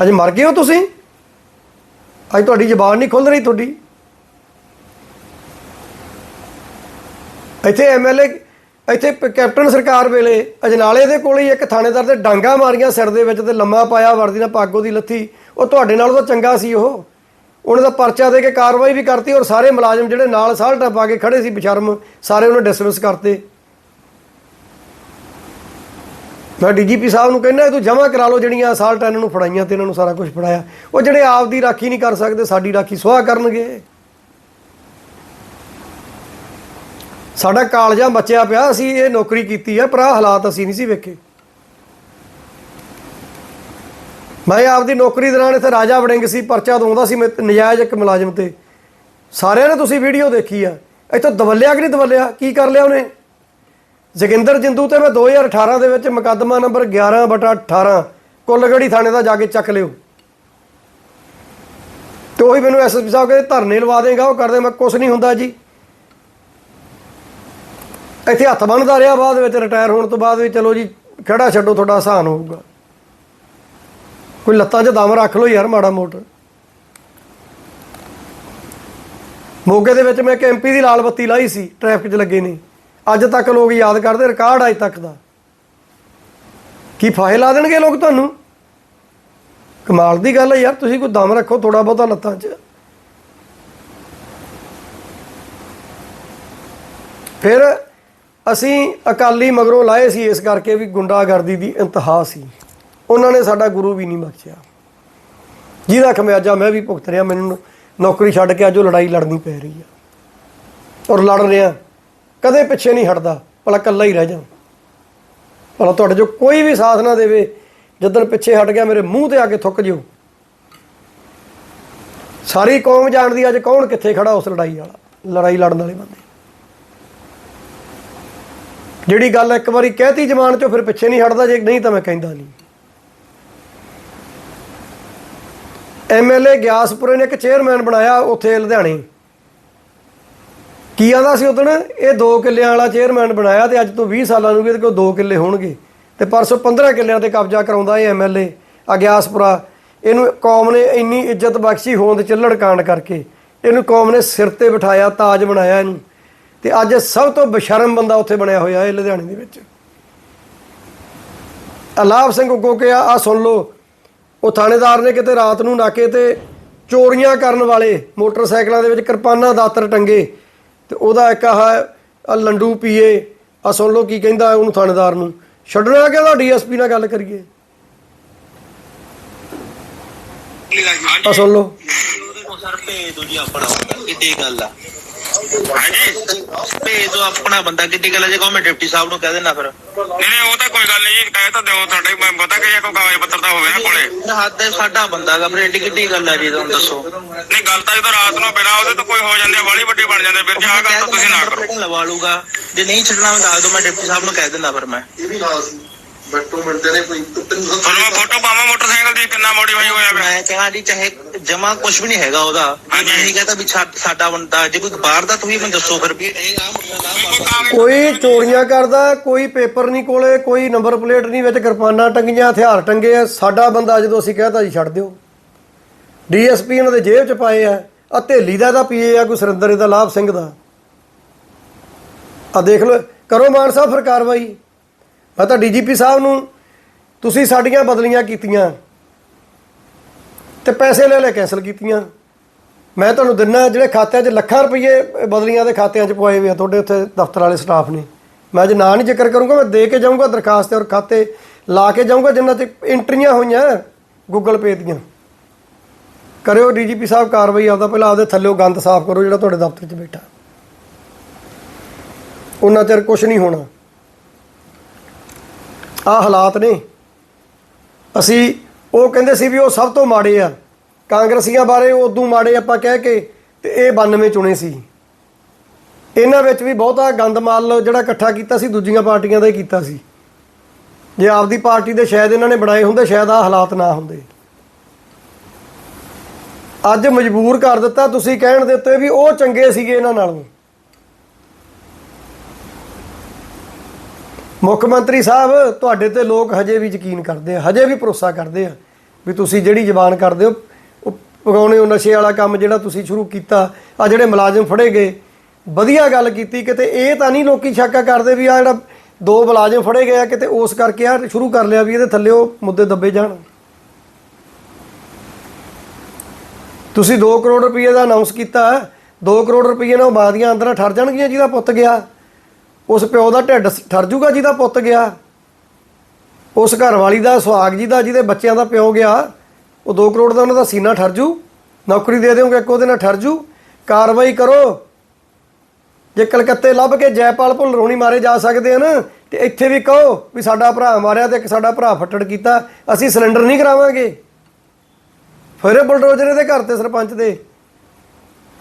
ਅੱਜ ਮਰ ਗਏ ਹੋ ਤੁਸੀਂ? ਅੱਜ ਤੁਹਾਡੀ ਜ਼ਬਾਨ ਨਹੀਂ ਖੁੱਲ ਰਹੀ ਤੁਹਾਡੀ। ਇੱਥੇ ਐਮਐਲਏ ਇੱਥੇ ਪ- ਕੈਪਟਨ ਸਰਕਾਰ ਵੇਲੇ ਅਜਨਾਲੇ ਦੇ ਕੋਲ ਹੀ ਇੱਕ ਥਾਣੇਦਾਰ ਤੇ ਡਾਂਗਾ ਮਾਰੀਆਂ ਸਿਰ ਦੇ ਵਿੱਚ ਤੇ ਲੰਮਾ ਪਾਇਆ ਵਰਦੀ ਨਾਲ ਪਾਗੋ ਦੀ ਲੱਥੀ। ਉਹ ਤੁਹਾਡੇ ਨਾਲ ਤਾਂ ਚੰਗਾ ਸੀ ਉਹ। ਉਹਨੇ ਦਾ ਪਰਚਾ ਦੇ ਕੇ ਕਾਰਵਾਈ ਵੀ ਕਰਤੀ ਔਰ ਸਾਰੇ ਮੁਲਾਜ਼ਮ ਜਿਹੜੇ ਨਾਲ ਸਾਲਟਾ ਪਾ ਕੇ ਖੜੇ ਸੀ ਬਸ਼ਰਮ, ਸਾਰੇ ਉਹਨੇ ਡਿਸਮਿਸ ਕਰਤੇ। ਮੈਂ ਡੀਜੀਪੀ ਸਾਹਿਬ ਨੂੰ ਕਹਿੰਦਾ ਤੂੰ ਜਮ੍ਹਾਂ ਕਰਾ ਲਓ ਜਿਹੜੀਆਂ ਸਾਲਟਾਂ ਇਹਨਾਂ ਨੂੰ ਫੜਾਈਆਂ ਤੇ ਇਹਨਾਂ ਨੂੰ ਸਾਰਾ ਕੁਝ ਫੜਾਇਆ। ਉਹ ਜਿਹੜੇ ਆਪ ਦੀ ਰਾਖੀ ਨਹੀਂ ਕਰ ਸਕਦੇ, ਸਾਡੀ ਰਾਖੀ ਸੁਆਹ ਕਰਨਗੇ। ਸਾਡਾ ਕਾਲਜਾ ਬਚਿਆ ਪਿਆ, ਅਸੀਂ ਇਹ ਨੌਕਰੀ ਕੀਤੀ ਹੈ ਪਰ ਆਹ ਹਾਲਾਤ ਅਸੀਂ ਨਹੀਂ ਸੀ ਵੇਖੇ। ਮੈਂ ਆਪਦੀ ਨੌਕਰੀ ਦੌਰਾਨ ਇੱਥੇ ਰਾਜਾ ਵੜਿੰਗ ਸੀ, ਪਰਚਾ ਦਵਾਉਂਦਾ ਸੀ, ਮੈਂ ਨਜਾਇਜ਼ ਇੱਕ ਮੁਲਾਜ਼ਮ ਤੇ। ਸਾਰਿਆਂ ਨੇ ਤੁਸੀਂ ਵੀਡੀਓ ਦੇਖੀ ਆ। ਇੱਥੋਂ ਦਵਲਿਆ ਕਿ ਨਹੀਂ ਦਵਲਿਆ? ਕੀ ਕਰ ਲਿਆ ਉਹਨੇ? ਜੋਗਿੰਦਰ ਜਿੰਦੂ ਤੇ ਮੈਂ 2018 ਦੇ ਵਿੱਚ ਮੁਕੱਦਮਾ ਨੰਬਰ 11 ਬਟਾ 18 ਕੁੱਲਗੜੀ ਥਾਣੇ ਦਾ ਜਾ ਕੇ ਚੱਕ ਲਿਓ। ਤੇ ਉਹੀ ਮੈਨੂੰ ਐਸਐਸਪੀ ਸਾਹਿਬ ਕਹਿੰਦੇ ਧਰਨੇ ਲਵਾ ਦੇਗਾ, ਉਹ ਕਰਦੇ ਮੈਂ ਕੁਝ ਨਹੀਂ ਹੁੰਦਾ ਜੀ। ਇੱਥੇ ਹੱਥ ਬੰਨਦਾ ਰਿਹਾ ਬਾਅਦ ਵਿੱਚ ਰਿਟਾਇਰ ਹੋਣ ਤੋਂ ਬਾਅਦ ਵੀ ਚਲੋ ਜੀ, ਖੜਾ ਛੱਡੋ, ਤੁਹਾਡਾ ਆਸਾਨ ਹੋਊਗਾ। ਕੋਈ ਲੱਤਾਂ 'ਚ ਦਮ ਰੱਖ ਲਓ ਯਾਰ ਮਾੜਾ ਮੋਟ। ਮੋਗੇ ਦੇ ਵਿੱਚ ਮੈਂ ਇੱਕ ਐਮਪੀ ਦੀ ਲਾਲ ਬੱਤੀ ਲਾਈ ਸੀ, ਟ੍ਰੈਫਿਕ 'ਚ ਲੱਗੇ ਨਹੀਂ ਅੱਜ ਤੱਕ ਲੋਕ ਯਾਦ ਕਰਦੇ, ਰਿਕਾਰਡ ਅੱਜ ਤੱਕ ਦਾ। ਕੀ ਫਾਹੇ ਲਾ ਦੇਣਗੇ ਲੋਕ ਤੁਹਾਨੂੰ? ਕਮਾਲ ਦੀ ਗੱਲ ਹੈ ਯਾਰ, ਤੁਸੀਂ ਕੋਈ ਦਮ ਰੱਖੋ ਥੋੜਾ ਬਹੁਤਾ ਲੱਤਾਂ 'ਚ। ਫਿਰ ਅਸੀਂ ਅਕਾਲੀ ਮਗਰੋਂ ਲਾਏ ਸੀ, ਇਸ ਕਰਕੇ ਵੀ ਗੁੰਡਾਗਰਦੀ ਦੀ ਇੰਤਹਾ ਸੀ। ਉਹਨਾਂ ਨੇ ਸਾਡਾ ਗੁਰੂ ਵੀ ਨਹੀਂ ਬਖਸ਼ਿਆ। ਜਿਹਦਾ ਖਮਿਆਜਾ ਮੈਂ ਵੀ ਭੁਗਤ ਰਿਹਾ, ਮੈਨੂੰ ਨੌਕਰੀ ਛੱਡ ਕੇ ਅੱਜ ਉਹ ਲੜਾਈ ਲੜਨੀ ਪੈ ਰਹੀ ਆ। ਔਰ ਲੜ ਰਿਹਾ ਕਦੇ ਪਿੱਛੇ ਨਹੀਂ ਹਟਦਾ, ਭਲਾ ਇਕੱਲਾ ਹੀ ਰਹਿ ਜਾ। ਭਲਾ ਤੁਹਾਡੇ ਜੋ ਕੋਈ ਵੀ ਸਾਥ ਨਾ ਦੇਵੇ, ਜਦੋਂ ਪਿੱਛੇ ਹਟ ਗਿਆ ਮੇਰੇ ਮੂੰਹ ਤੇ ਆ ਕੇ ਥੁੱਕ ਜਿਓ। ਸਾਰੀ ਕੌਮ ਜਾਣਦੀ ਅੱਜ ਕੌਣ ਕਿੱਥੇ ਖੜਾ ਉਸ ਲੜਾਈ ਵਾਲਾ, ਲੜਾਈ ਲੜਨ ਵਾਲੇ ਬੰਦੇ। ਜਿਹੜੀ ਗੱਲ ਇੱਕ ਵਾਰੀ ਕਹਿਤੀ ਜ਼ਮਾਨ ਚੋਂ ਫਿਰ ਪਿੱਛੇ ਨਹੀਂ ਹਟਦਾ, ਜੇ ਨਹੀਂ ਤਾਂ ਮੈਂ ਕਹਿੰਦਾ ਨਹੀਂ। ਐਮਐਲਏ ਗਿਆਸਪੁਰੇ ਨੇ ਇੱਕ ਚੇਅਰਮੈਨ ਬਣਾਇਆ, ਉੱਥੇ ਲੁਧਿਆਣੇ। ਕੀ ਆਂਦਾ ਸੀ ਉਦੋਂ? ਇਹ 2 ਕਿੱਲਿਆਂ ਵਾਲਾ ਚੇਅਰਮੈਨ ਬਣਾਇਆ ਤੇ ਅੱਜ ਤੋਂ 20 ਸਾਲਾਂ ਨੂੰ ਵੀ ਇਹਦੇ ਕੋਲ 2 ਕਿੱਲੇ ਹੋਣਗੇ। ਤੇ ਪਰਸੋਂ 15 ਕਿੱਲਿਆਂ ਤੇ ਕਬਜ਼ਾ ਕਰਾਉਂਦਾ ਇਹ ਐਮਐਲਏ ਅਗਿਆਸਪੁਰਾ। ਇਹਨੂੰ ਕੌਮ ਨੇ ਇੰਨੀ ਇੱਜ਼ਤ ਬਖਸ਼ੀ ਹੋਂਦ ਚੱਲੜ ਕਾਂਡ ਕਰਕੇ, ਇਹਨੂੰ ਕੌਮ ਨੇ ਸਿਰ ਤੇ ਬਿਠਾਇਆ, ਤਾਜ ਬਣਾਇਆ ਇਹਨੂੰ। ਤੇ ਅੱਜ ਸਭ ਤੋਂ ਬਸ਼ਰਮ ਬੰਦਾ ਉੱਥੇ ਬਣਿਆ ਹੋਇਆ ਇਹ ਲੁਧਿਆਣੇ ਦੇ ਵਿੱਚ। ਅਲਾਪ ਸਿੰਘ ਉੱਗੋ ਕੇ ਆ ਆਹ ਸੁਣ ਲਓ, ਉਹ ਥਾਣੇਦਾਰ ਨੇ ਕਿਤੇ ਰਾਤ ਨੂੰ ਨਾਕੇ ਤੇ ਚੋਰੀਆਂ ਕਰਨ ਵਾਲੇ ਮੋਟਰਸਾਈਕਲਾਂ ਦੇ ਵਿੱਚ ਕਿਰਪਾਨਾਂ ਦਾਤਰ ਟੰਗੇ ਤੇ ਉਹਦਾ ਇੱਕ ਆਹ ਲੰਡੂ ਪੀਏ ਆ ਸੁਣ ਲਓ ਕੀ ਕਹਿੰਦਾ ਉਹਨੂੰ ਥਾਣੇਦਾਰ ਨੂੰ। ਛੱਡਣਾ ਕਹਿੰਦਾ ਡੀਐਸਪੀ ਨਾਲ ਗੱਲ ਕਰੀਏ? ਆ ਸੁਣ ਲਓ। ਸਰ ਭੇਜ ਦੋ ਆਪਣਾ। ਕਿੱਡੀ ਗੱਲ ਆ। ਹਾਂਜੀ। ਭੇਜ ਦੋ ਆਪਣਾ ਬੰਦਾ ਕਿੱਡੀ ਗੱਲ ਜੇ ਕਹੋ ਮੈਂ ਡਿਪਟੀ ਸਾਹਿਬ ਨੂੰ ਕਹਿ ਦੇਣਾ ਫਿਰ। ਨਹੀਂ ਨਹੀਂ ਉਹ ਤਾਂ ਕੋਈ ਗੱਲ ਨਹੀਂ ਜੀ ਕਹਿ ਤਾਂ ਦਿਓ ਤੁਹਾਡੇ ਮੈਂ ਪਤਾ ਕਿ ਇਹ ਕੋਈ ਕਾਗਜ਼ ਪੱਤਰ ਤਾਂ ਹੋਵੇ ਨਾ ਕੋਲੇ। ਹੱਦ ਹੈ ਸਾਡਾ ਬੰਦਾ ਗਾ ਫਿਰ ਏਡੀ ਕਿੱਡੀ ਗੱਲ ਆ ਜੀ ਤੁਹਾਨੂੰ ਦੱਸੋ। ਨਹੀਂ ਗੱਲ ਤਾਂ ਜਦੋਂ ਰਾਤ ਨੂੰ ਬਿਨਾ ਉਹਦੇ ਤੋਂ ਕੋਈ ਹੋ ਜਾਂਦੇ ਵਾਲੀ ਵੱਡੀ ਬਣ ਜਾਂਦੇ ਫਿਰ ਜੀ ਆਹ ਗੱਲ ਤਾਂ ਤੁਸੀਂ ਨਾ ਕਰੋ। ਲਵਾ ਲੂਗਾ ਜੇ ਨਹੀਂ ਛੱਡਣਾ ਮੈਂ ਦੱਸ ਦੋ ਮੈਂ ਡਿਪਟੀ ਸਾਹਿਬ ਨੂੰ ਕਹਿ ਦਿੰਦਾ ਫਿਰ ਮੈਂ। ਬੱਟੂ ਮਿਲਦੇ ਨੇ ਕੋਈ ਤਿੰਨ ਤੁਹਾਨੂੰ ਮੈਂ ਫੋਟੋ ਪਾਵਾਂ ਮੋਟਰਸਾਈਕਲ ਦੀ ਕਿੰਨਾ ਮੋਡੀਫਾਈ ਹੋਇਆ ਪਿਆ ਮੈਂ ਕਹਾਂ ਜੀ ਚਾਹੇ ਜਮਾ ਕੁਝ ਵੀ ਨਹੀਂ ਹੈਗਾ ਉਹਦਾ। ਮੈਂ ਨਹੀਂ ਕਹਤਾ ਵੀ ਸਾਡਾ ਬੰਦਾ ਜੇ ਕੋਈ ਬਾਹਰ ਦਾ ਤੁਸੀਂ ਮੈਨੂੰ ਦੱਸੋ ਫਿਰ ਵੀ ਇਹ ਆ ਮੁੰਡਾ ਕੋਈ ਚੋਰੀਆਂ ਕਰਦਾ ਕੋਈ ਪੇਪਰ ਨਹੀਂ ਕੋਲੇ ਕੋਈ ਨੰਬਰ ਪਲੇਟ ਨਹੀਂ ਵਿੱਚ ਕਿਰਪਾਨਾਂ ਟੰਗੀਆਂ ਹਥਿਆਰ ਟੰਗੇ ਆ। ਸਾਡਾ ਬੰਦਾ ਜਦੋਂ ਅਸੀਂ ਕਹਤਾ ਜੀ ਛੱਡ ਦਿਓ। ਡੀਐਸਪੀ ਉਹਨਾਂ ਦੇ ਜੇਬ 'ਚ ਪਾਏ ਆ। ਆ ਢੇਲੀ ਦਾ ਦਾ ਪੀਏ ਆ ਕੋਈ ਸੁਰਿੰਦਰ ਦਾ ਲਾਭ ਸਿੰਘ ਦਾ। ਆ ਦੇਖ ਲਓ ਕਰੋ ਮਾਨ ਸਾਹਿਬ ਫਿਰ ਕਾਰਵਾਈ। ਮੈਂ ਤਾਂ ਡੀਜੀਪੀ ਸਾਹਿਬ ਨੂੰ, ਤੁਸੀਂ ਸਾਡੀਆਂ ਬਦਲੀਆਂ ਕੀਤੀਆਂ ਤੇ ਪੈਸੇ ਲੈ ਲੈ ਕੈਂਸਲ ਕੀਤੀਆਂ। ਮੈਂ ਤੁਹਾਨੂੰ ਦਿੰਨਾ ਜਿਹੜੇ ਖਾਤਿਆਂ 'ਚ ਲੱਖਾਂ ਰੁਪਏ ਬਦਲੀਆਂ ਦੇ ਖਾਤਿਆਂ 'ਚ ਪਵਾਏ ਹੋਏ ਆ, ਤੁਹਾਡੇ ਉੱਥੇ ਦਫ਼ਤਰ ਵਾਲੇ ਸਟਾਫ ਨੇ। ਮੈਂ ਅੱਜ ਨਾਂ ਨਹੀਂ ਜ਼ਿਕਰ ਕਰੂੰਗਾ, ਮੈਂ ਦੇ ਕੇ ਜਾਊਂਗਾ ਦਰਖਾਸਤ ਔਰ ਖਾਤੇ ਲਾ ਕੇ ਜਾਊਂਗਾ ਜਿਨ੍ਹਾਂ 'ਚ ਐਂਟਰੀਆਂ ਹੋਈਆਂ ਗੂਗਲ ਪੇ ਦੀਆਂ। ਕਰਿਓ ਡੀਜੀਪੀ ਸਾਹਿਬ ਕਾਰਵਾਈ ਆਪਦਾ, ਪਹਿਲਾਂ ਆਪਦੇ ਥੱਲੇੋਂ ਗੰਦ ਸਾਫ਼ ਕਰੋ ਜਿਹੜਾ ਤੁਹਾਡੇ ਦਫ਼ਤਰ 'ਚ ਬੈਠਾ। ਉਹਨਾਂ ਚਿਰ ਕੁਝ ਨਹੀਂ ਹੋਣਾ। ਆ ਹਾਲਾਤ ਨੇ। ਅਸੀਂ ਉਹ ਕਹਿੰਦੇ ਸੀ ਵੀ ਉਹ ਸਭ ਤੋਂ ਮਾੜੇ ਆ। ਕਾਂਗਰਸੀਆਂ ਬਾਰੇ ਉਦੋਂ ਮਾੜੇ ਆਪਾਂ ਕਹਿ ਕੇ ਤੇ ਇਹ 92 ਚੁਣੇ ਸੀ। ਇਹਨਾਂ ਵਿੱਚ ਵੀ ਬਹੁਤਾ ਗੰਦਮਾਲ ਜਿਹੜਾ ਇਕੱਠਾ ਕੀਤਾ ਸੀ, ਦੂਜੀਆਂ ਪਾਰਟੀਆਂ ਦਾ ਹੀ ਕੀਤਾ ਸੀ। ਜੇ ਆਪਦੀ ਪਾਰਟੀ ਦੇ ਸ਼ਾਇਦ ਇਹਨਾਂ ਨੇ ਬਣਾਏ ਹੁੰਦੇ, ਸ਼ਾਇਦ ਆ ਹਾਲਾਤ ਨਾ ਹੁੰਦੇ। ਅੱਜ ਮਜਬੂਰ ਕਰ ਦਿੱਤਾ ਤੁਸੀਂ ਕਹਿਣ ਦੇ ਉੱਤੇ ਵੀ ਉਹ ਚੰਗੇ ਸੀਗੇ ਇਹਨਾਂ ਨਾਲੋਂ। ਮੁੱਖ ਮੰਤਰੀ ਸਾਹਿਬ, ਤੁਹਾਡੇ ਤੇ ਲੋਕ ਹਜੇ ਵੀ ਯਕੀਨ ਕਰਦੇ ਆ, ਹਜੇ ਵੀ ਭਰੋਸਾ ਕਰਦੇ ਆ ਵੀ ਤੁਸੀਂ ਜਿਹੜੀ ਜ਼ਬਾਨ ਕਰਦੇ ਹੋ, ਉਹ ਪਗਾਉਣੇ ਉਹ ਨਸ਼ੇ ਵਾਲਾ ਕੰਮ ਜਿਹੜਾ ਤੁਸੀਂ ਸ਼ੁਰੂ ਕੀਤਾ, ਆ ਜਿਹੜੇ ਮੁਲਾਜ਼ਮ ਫੜੇ ਗਏ, ਵਧੀਆ ਗੱਲ ਕੀਤੀ, ਕਿਤੇ ਇਹ ਤਾਂ ਨਹੀਂ ਲੋਕੀ ਸ਼ੱਕਾ ਕਰਦੇ ਵੀ ਆ ਜਿਹੜਾ ਦੋ ਮੁਲਾਜ਼ਮ ਫੜੇ ਗਏ ਆ, ਕਿਤੇ ਉਸ ਕਰਕੇ ਆ ਸ਼ੁਰੂ ਕਰ ਲਿਆ ਵੀ ਇਹਦੇ ਥੱਲੇ ਉਹ ਮੁੱਦੇ ਦੱਬੇ ਜਾਣ। ਤੁਸੀਂ 2 ਕਰੋੜ ਰੁਪਏ ਦਾ ਅਨਾਉਂਸ ਕੀਤਾ 2 ਕਰੋੜ ਰੁਪਏ ਨਾਲ ਬਾਦੀਆਂ ਅੰਦਰਾਂ ਠਰ ਜਾਣਗੀਆਂ ਜਿਹਦਾ ਪੁੱਤ ਗਿਆ। ਉਸ ਪਿਓ ਦਾ ਢਿੱਡ ਠਰ ਜੂਗਾ ਜਿਹਦਾ ਪੁੱਤ ਗਿਆ। ਉਸ ਘਰ ਵਾਲੀ ਦਾ, ਸੁਹਾਗ ਜੀ ਦਾ, ਜਿਹਦੇ ਬੱਚਿਆਂ ਦਾ ਪਿਓ ਗਿਆ, ਉਹ 2 ਕਰੋੜ ਦਾ ਉਹਨਾਂ ਦਾ ਸੀਨਾ ਠਰ ਜੂ। ਨੌਕਰੀ ਦੇ ਦਿਓਗੇ, ਇੱਕ ਉਹਦੇ ਨਾਲ ਠਰ ਜੂ। ਕਾਰਵਾਈ ਕਰੋ। ਜੇ ਕਲਕੱਤੇ ਲੱਭ ਕੇ ਜੈਪਾਲ ਭੁੱਲਰੋਣੀ ਮਾਰੇ ਜਾ ਸਕਦੇ ਹਨ, ਤੇ ਇੱਥੇ ਵੀ ਕਹੋ ਵੀ ਸਾਡਾ ਭਰਾ ਮਾਰਿਆ ਤੇ ਇੱਕ ਸਾਡਾ ਭਰਾ ਫੱਟੜ ਕੀਤਾ। ਅਸੀਂ ਸਿਲੰਡਰ ਨਹੀਂ ਕਰਾਵਾਂਗੇ। ਫਿਰ ਇਹ ਬੁਲਡੋਜ਼ਰ ਦੇ ਘਰ ਤੇ ਸਰਪੰਚ ਦੇ।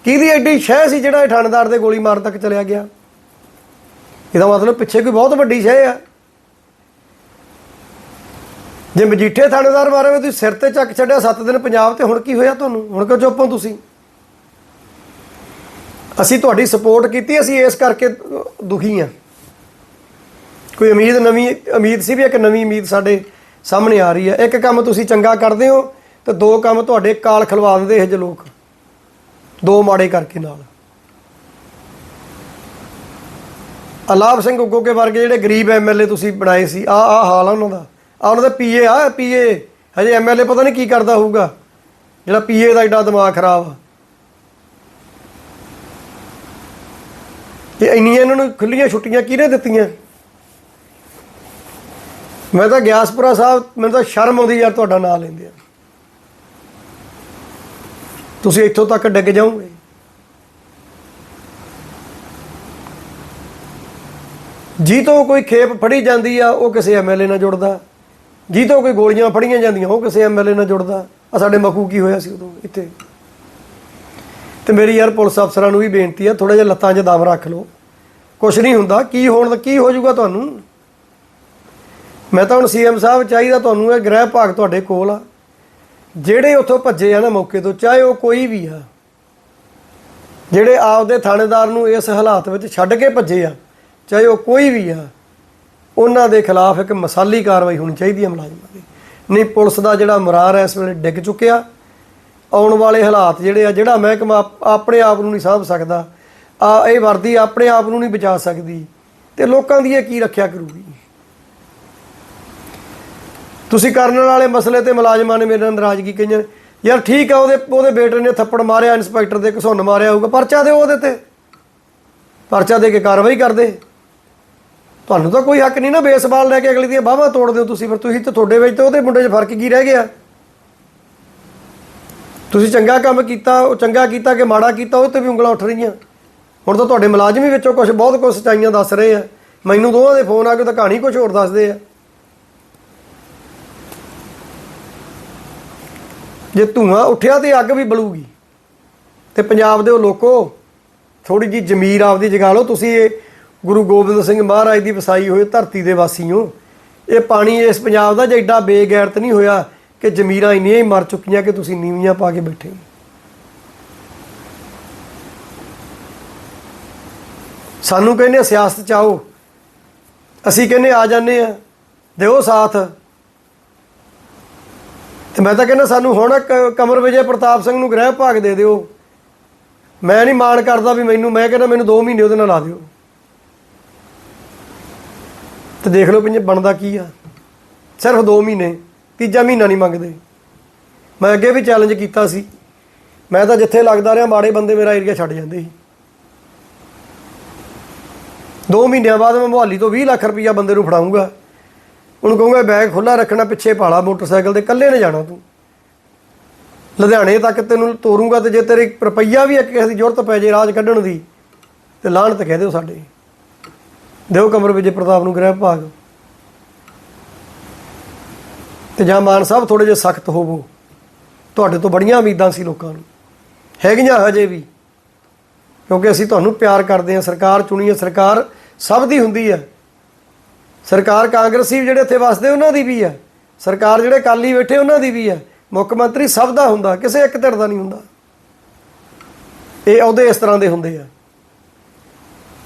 ਕਿਹਦੀ ਐਡੀ ਸ਼ਹਿ ਸੀ ਜਿਹੜਾ ਇਹ ਥਾਣੇਦਾਰ ਦੇ ਗੋਲੀ ਮਾਰਨ ਤੱਕ ਚਲਿਆ ਗਿਆ? ਇਹਦਾ ਮਤਲਬ ਪਿੱਛੇ ਕੋਈ ਬਹੁਤ ਵੱਡੀ ਸ਼ਹਿ ਆ। ਜੇ ਮਜੀਠੇ ਥਾਣੇਦਾਰ ਬਾਰੇ ਹੋਏ, ਤੁਸੀਂ ਸਿਰ ਤੇ ਚੱਕ ਛੱਡਿਆ 7 ਦਿਨ ਪੰਜਾਬ ਤੇ ਹੁਣ ਕੀ ਹੋਇਆ ਤੁਹਾਨੂੰ? ਹੁਣ ਕਿਉਂ ਚੁੱਪ ਹੋ ਤੁਸੀਂ? ਅਸੀਂ ਤੁਹਾਡੀ ਸਪੋਰਟ ਕੀਤੀ, ਅਸੀਂ ਇਸ ਕਰਕੇ ਦੁਖੀ ਆ ਕੋਈ ਉਮੀਦ ਨਵੀਂ, ਉਮੀਦ ਸੀ ਵੀ ਇੱਕ ਨਵੀਂ ਉਮੀਦ ਸਾਡੇ ਸਾਹਮਣੇ ਆ ਰਹੀ ਹੈ। ਇੱਕ ਕੰਮ ਤੁਸੀਂ ਚੰਗਾ ਕਰਦੇ ਹੋ, ਤੇ ਦੋ ਕੰਮ ਤੁਹਾਡੇ ਕਾਲ ਖਲਵਾ ਦਿੰਦੇ ਇਹ ਜੇ ਲੋਕ। ਦੋ ਮਾੜੇ ਕਰਕੇ ਨਾਲ। ਅਲਾਪ ਸਿੰਘ ਉਗੋਕੇ ਵਰਗੇ ਜਿਹੜੇ ਗਰੀਬ ਐਮਐਲਏ ਤੁਸੀਂ ਬਣਾਏ ਸੀ ਆ ਆ ਹਾਲ ਆ ਉਹਨਾਂ ਦਾ। ਆ ਉਹਨਾਂ ਦਾ ਪੀਏ ਆ ਪੀਏ। ਹਜੇ ਐਮਐਲਏ ਪਤਾ ਨਹੀਂ ਕੀ ਕਰਦਾ ਹੋਊਗਾ। ਜਿਹੜਾ ਪੀਏ ਦਾ ਐਡਾ ਦਿਮਾਗ ਖਰਾਬ ਆ। ਤੇ ਇੰਨੀਆਂ ਇਹਨਾਂ ਨੂੰ ਖੁੱਲੀਆਂ ਛੁੱਟੀਆਂ ਕਿਹਨੇ ਦਿੱਤੀਆਂ? ਮੈਂ ਤਾਂ ਗਿਆਸਪੁਰਾ ਸਾਹਿਬ, ਮੈਨੂੰ ਤਾਂ ਸ਼ਰਮ ਆਉਂਦੀ ਯਾਰ ਤੁਹਾਡਾ ਨਾਂ ਲੈਂਦੇ ਆ। ਤੁਸੀਂ ਇੱਥੋਂ ਤੱਕ ਡਿੱਗ ਜਾਓਗੇ। ਜੀ ਤੋਂ ਕੋਈ ਖੇਪ ਫੜੀ ਜਾਂਦੀ ਆ, ਉਹ ਕਿਸੇ ਐਮਐਲਏ ਨਾਲ ਜੁੜਦਾ। ਜੀ ਤੋਂ ਕੋਈ ਗੋਲੀਆਂ ਫੜੀਆਂ ਜਾਂਦੀਆਂ, ਉਹ ਕਿਸੇ ਐਮਐਲਏ ਨਾਲ ਜੁੜਦਾ। ਆ ਸਾਡੇ ਮਕੂ ਕੀ ਹੋਇਆ ਸੀ ਉਦੋਂ, ਇੱਥੇ। ਤੇ ਮੇਰੀ ਯਾਰ ਪੁਲਿਸ ਅਫਸਰਾਂ ਨੂੰ ਵੀ ਬੇਨਤੀ ਆ ਥੋੜਾ ਜਿਹਾ ਲੱਤਾਂ 'ਚ ਦਮ ਰੱਖ ਲਓ। ਕੁਛ ਨਹੀਂ ਹੁੰਦਾ, ਕੀ ਹੋਣ, ਕੀ ਹੋ ਜਾਊਗਾ ਤੁਹਾਨੂੰ? ਮੈਂ ਤਾਂ ਹੁਣ ਸੀਐਮ ਸਾਹਿਬ ਚਾਹੀਦਾ ਤੁਹਾਨੂੰ, ਇਹ ਗ੍ਰਹਿ ਭਾਗ ਤੁਹਾਡੇ ਕੋਲ ਆ। ਜਿਹੜੇ ਉੱਥੋਂ ਭੱਜੇ ਆ ਨਾ ਮੌਕੇ ਤੋਂ, ਚਾਹੇ ਉਹ ਕੋਈ ਵੀ ਆ। ਜਿਹੜੇ ਆਪਦੇ ਥਾਣੇਦਾਰ ਨੂੰ ਇਸ ਹਾਲਾਤ ਵਿੱਚ ਛੱਡ ਕੇ ਭੱਜੇ ਆ ਚਾਹੇ ਉਹ ਕੋਈ ਵੀ ਆ, ਉਹਨਾਂ ਦੇ ਖਿਲਾਫ ਇੱਕ ਮਸਾਲੀ ਕਾਰਵਾਈ ਹੋਣੀ ਚਾਹੀਦੀ ਹੈ ਮੁਲਾਜ਼ਮਾਂ ਦੀ। ਨਹੀਂ, ਪੁਲਿਸ ਦਾ ਜਿਹੜਾ ਮੁਰਾਰ ਹੈ ਇਸ ਵੇਲੇ ਡਿੱਗ ਚੁੱਕਿਆ। ਆਉਣ ਵਾਲੇ ਹਾਲਾਤ ਜਿਹੜੇ ਆ, ਜਿਹੜਾ ਮਹਿਕਮਾ ਆਪਣੇ ਆਪ ਨੂੰ ਨਹੀਂ ਸਾਂਭ ਸਕਦਾ, ਆ ਇਹ ਵਰਦੀ ਆਪਣੇ ਆਪ ਨੂੰ ਨਹੀਂ ਬਚਾ ਸਕਦੀ ਤੇ ਲੋਕਾਂ ਦੀ ਇਹ ਕੀ ਰੱਖਿਆ ਕਰੂਗੀ? ਤੁਸੀਂ ਕਰਨ ਵਾਲੇ ਮਸਲੇ ਤੇ ਮੁਲਾਜ਼ਮਾਂ ਨੇ ਮੇਰੇ ਨਾਲ ਨਾਰਾਜ਼ਗੀ ਕਹੀਆਂ ਯਾਰ ਠੀਕ ਆ, ਉਹਦੇ ਉਹਦੇ ਬੇਟੇ ਨੇ ਥੱਪੜ ਮਾਰਿਆ, ਇੰਸਪੈਕਟਰ ਦੇ ਘਸੁੰਨ ਮਾਰਿਆ ਹੋਊਗਾ, ਪਰਚਾ ਦਿਓ ਉਹਦੇ ਤੇ। ਪਰਚਾ ਦੇ ਕੇ ਕਾਰਵਾਈ ਕਰਦੇ। ਤੁਹਾਨੂੰ ਤਾਂ ਕੋਈ ਹੱਕ ਨਹੀਂ ਨਾ ਬੇਸਬਾਲ ਲੈ ਕੇ ਅਗਲੀ ਦੀਆਂ ਬਾਹਾਂ ਤੋੜ ਦਿਓ ਤੁਸੀਂ, ਫਿਰ ਤੁਸੀਂ ਤੇ ਤੁਹਾਡੇ ਵਿੱਚ ਤੇ ਉਹਦੇ ਮੁੰਡੇ 'ਚ ਫ਼ਰਕ ਕੀ ਰਹਿ ਗਿਆ? ਤੁਸੀਂ ਚੰਗਾ ਕੰਮ ਕੀਤਾ, ਉਹ ਚੰਗਾ ਕੀਤਾ ਕਿ ਮਾੜਾ ਕੀਤਾ, ਉਹ ਤੇ ਵੀ ਉਂਗਲਾਂ ਉੱਠ ਰਹੀਆਂ। ਹੁਣ ਤਾਂ ਤੁਹਾਡੇ ਮੁਲਾਜ਼ਮ ਹੀ ਵਿੱਚੋਂ ਕੁਝ ਬਹੁਤ ਕੁਝ ਸਚਾਈਆਂ ਦੱਸ ਰਹੇ ਆ। ਮੈਨੂੰ ਦੋਵਾਂ ਦੇ ਫੋਨ ਆ ਕੇ ਤਾਂ ਕਹਾਣੀ ਕੁਝ ਹੋਰ ਦੱਸਦੇ ਆ। ਜੇ ਧੂਆਂ ਉੱਠਿਆ ਤੇ ਅੱਗ ਵੀ ਬਲੂਗੀ। ਤੇ ਪੰਜਾਬ ਦੇ ਉਹ ਲੋਕੋ ਥੋੜੀ ਜੀ ਜ਼ਮੀਰ ਆਪਦੀ ਜਗਾ ਲਓ, ਤੁਸੀਂ ਇਹ ਗੁਰੂ ਗੋਬਿੰਦ ਸਿੰਘ ਮਹਾਰਾਜ ਦੀ ਵਸਾਈ ਹੋਏ ਧਰਤੀ ਦੇ ਵਾਸੀ ਹੋ ਇਹ ਪਾਣੀ ਇਸ ਪੰਜਾਬ ਦਾ ਜੇ ਐਡਾ ਬੇਗੈਰਤ ਨਹੀਂ ਹੋਇਆ ਕਿ ਜ਼ਮੀਰਾਂ ਇੰਨੀਆਂ ਹੀ ਮਰ ਚੁੱਕੀਆਂ ਕਿ ਤੁਸੀਂ ਨੀਵੀਆਂ ਪਾ ਕੇ ਬੈਠੇ ਹੋ। ਸਾਨੂੰ ਕਹਿੰਦੇ ਸਿਆਸਤ ਚ ਆਓ। ਅਸੀਂ ਕਹਿੰਦੇ ਆ ਜਾਂਦੇ ਆ, ਦਿਓ ਸਾਥ। ਤੇ ਮੈਂ ਤਾਂ ਕਹਿੰਦਾ, ਸਾਨੂੰ ਹੁਣ ਕ- ਕਮਰ ਵਿਜੇ ਪ੍ਰਤਾਪ ਸਿੰਘ ਨੂੰ ਗ੍ਰਹਿ ਭਾਗ ਦੇ ਦਿਓ। ਮੈਂ ਨਹੀਂ ਮਾਣ ਕਰਦਾ ਵੀ ਮੈਨੂੰ, ਮੈਂ ਕਹਿੰਦਾ ਮੈਨੂੰ 2 ਮਹੀਨੇ ਉਹਦੇ ਨਾਲ ਲਾ ਦਿਓ। ਤੇ ਦੇਖ ਲਓ ਵੀ ਬਣਦਾ ਕੀ ਆ। ਸਿਰਫ 2 ਮਹੀਨੇ, ਤੀਜਾ ਮਹੀਨਾ ਨਹੀਂ ਮੰਗਦੇ। ਮੈਂ ਅੱਗੇ ਵੀ ਚੈਲੰਜ ਕੀਤਾ ਸੀ। ਮੈਂ ਤਾਂ ਜਿੱਥੇ ਲੱਗਦਾ ਰਿਹਾ, ਮਾੜੇ ਬੰਦੇ ਮੇਰਾ ਏਰੀਆ ਛੱਡ ਜਾਂਦੇ ਸੀ। 2 ਮਹੀਨਿਆਂ ਬਾਅਦ ਮੈਂ ਮੁਹਾਲੀ ਤੋਂ 20 ਲੱਖ ਰੁਪਈਆ ਬੰਦੇ ਨੂੰ ਫੜਾਉਂਗਾ ਉਹਨੂੰ ਕਹੂੰਗਾ, ਬੈਗ ਖੁੱਲਾ ਰੱਖਣਾ ਪਿੱਛੇ ਪਾਲਾ ਮੋਟਰਸਾਈਕਲ ਤੇ ਇਕੱਲੇ ਨੇ ਜਾਣਾ ਤੂੰ। ਲੁਧਿਆਣੇ ਤੱਕ ਤੈਨੂੰ ਤੋਰੂੰਗਾ ਤੇ ਜੇ ਤੇਰੇ ਰੁਪਈਆ ਵੀ ਇੱਕ ਕਿਸੇ ਦੀ ਜ਼ਰੂਰਤ ਪੈ ਜੇ ਰਾਜ ਕੱਢਣ ਦੀ, ਤੇ ਲਾਹਣਤ ਕਹਿ ਦਿਓ ਸਾਡੇ। ਦਿਓ ਕਮਰ ਵਿਜੇ ਪ੍ਰਤਾਪ ਨੂੰ ਗ੍ਰਹਿ ਭਾਗ ਤੇ ਜਾਂ ਮਾਨ ਸਾਹਿਬ ਥੋੜੇ ਜਿਹਾ ਸਖਤ ਹੋਵੋ। ਤੁਹਾਡੇ ਤੋਂ ਬੜੀਆਂ ਉਮੀਦਾਂ ਸੀ ਲੋਕਾਂ ਨੂੰ। ਹੈਗੀਆਂ ਹਜੇ ਵੀ। ਕਿਉਂਕਿ ਅਸੀਂ ਤੁਹਾਨੂੰ ਪਿਆਰ ਕਰਦੇ ਹਾਂ। ਸਰਕਾਰ ਚੁਣੀ ਹੈ। ਸਰਕਾਰ ਸਭ ਦੀ ਹੁੰਦੀ ਹੈ। ਸਰਕਾਰ ਕਾਂਗਰਸੀ ਜਿਹੜੇ ਇੱਥੇ ਵਸਦੇ, ਉਹਨਾਂ ਦੀ ਵੀ ਹੈ। ਸਰਕਾਰ ਜਿਹੜੇ ਕਾਲੀ ਬੈਠੇ, ਉਹਨਾਂ ਦੀ ਵੀ ਹੈ। ਮੁੱਖ ਮੰਤਰੀ ਸਭ ਦਾ ਹੁੰਦਾ। ਕਿਸੇ ਇੱਕ ਧਿਰ ਦਾ ਨਹੀਂ ਹੁੰਦਾ। ਇਹ ਅਹੁਦੇ ਇਸ ਤਰ੍ਹਾਂ ਦੇ ਹੁੰਦੇ ਆ।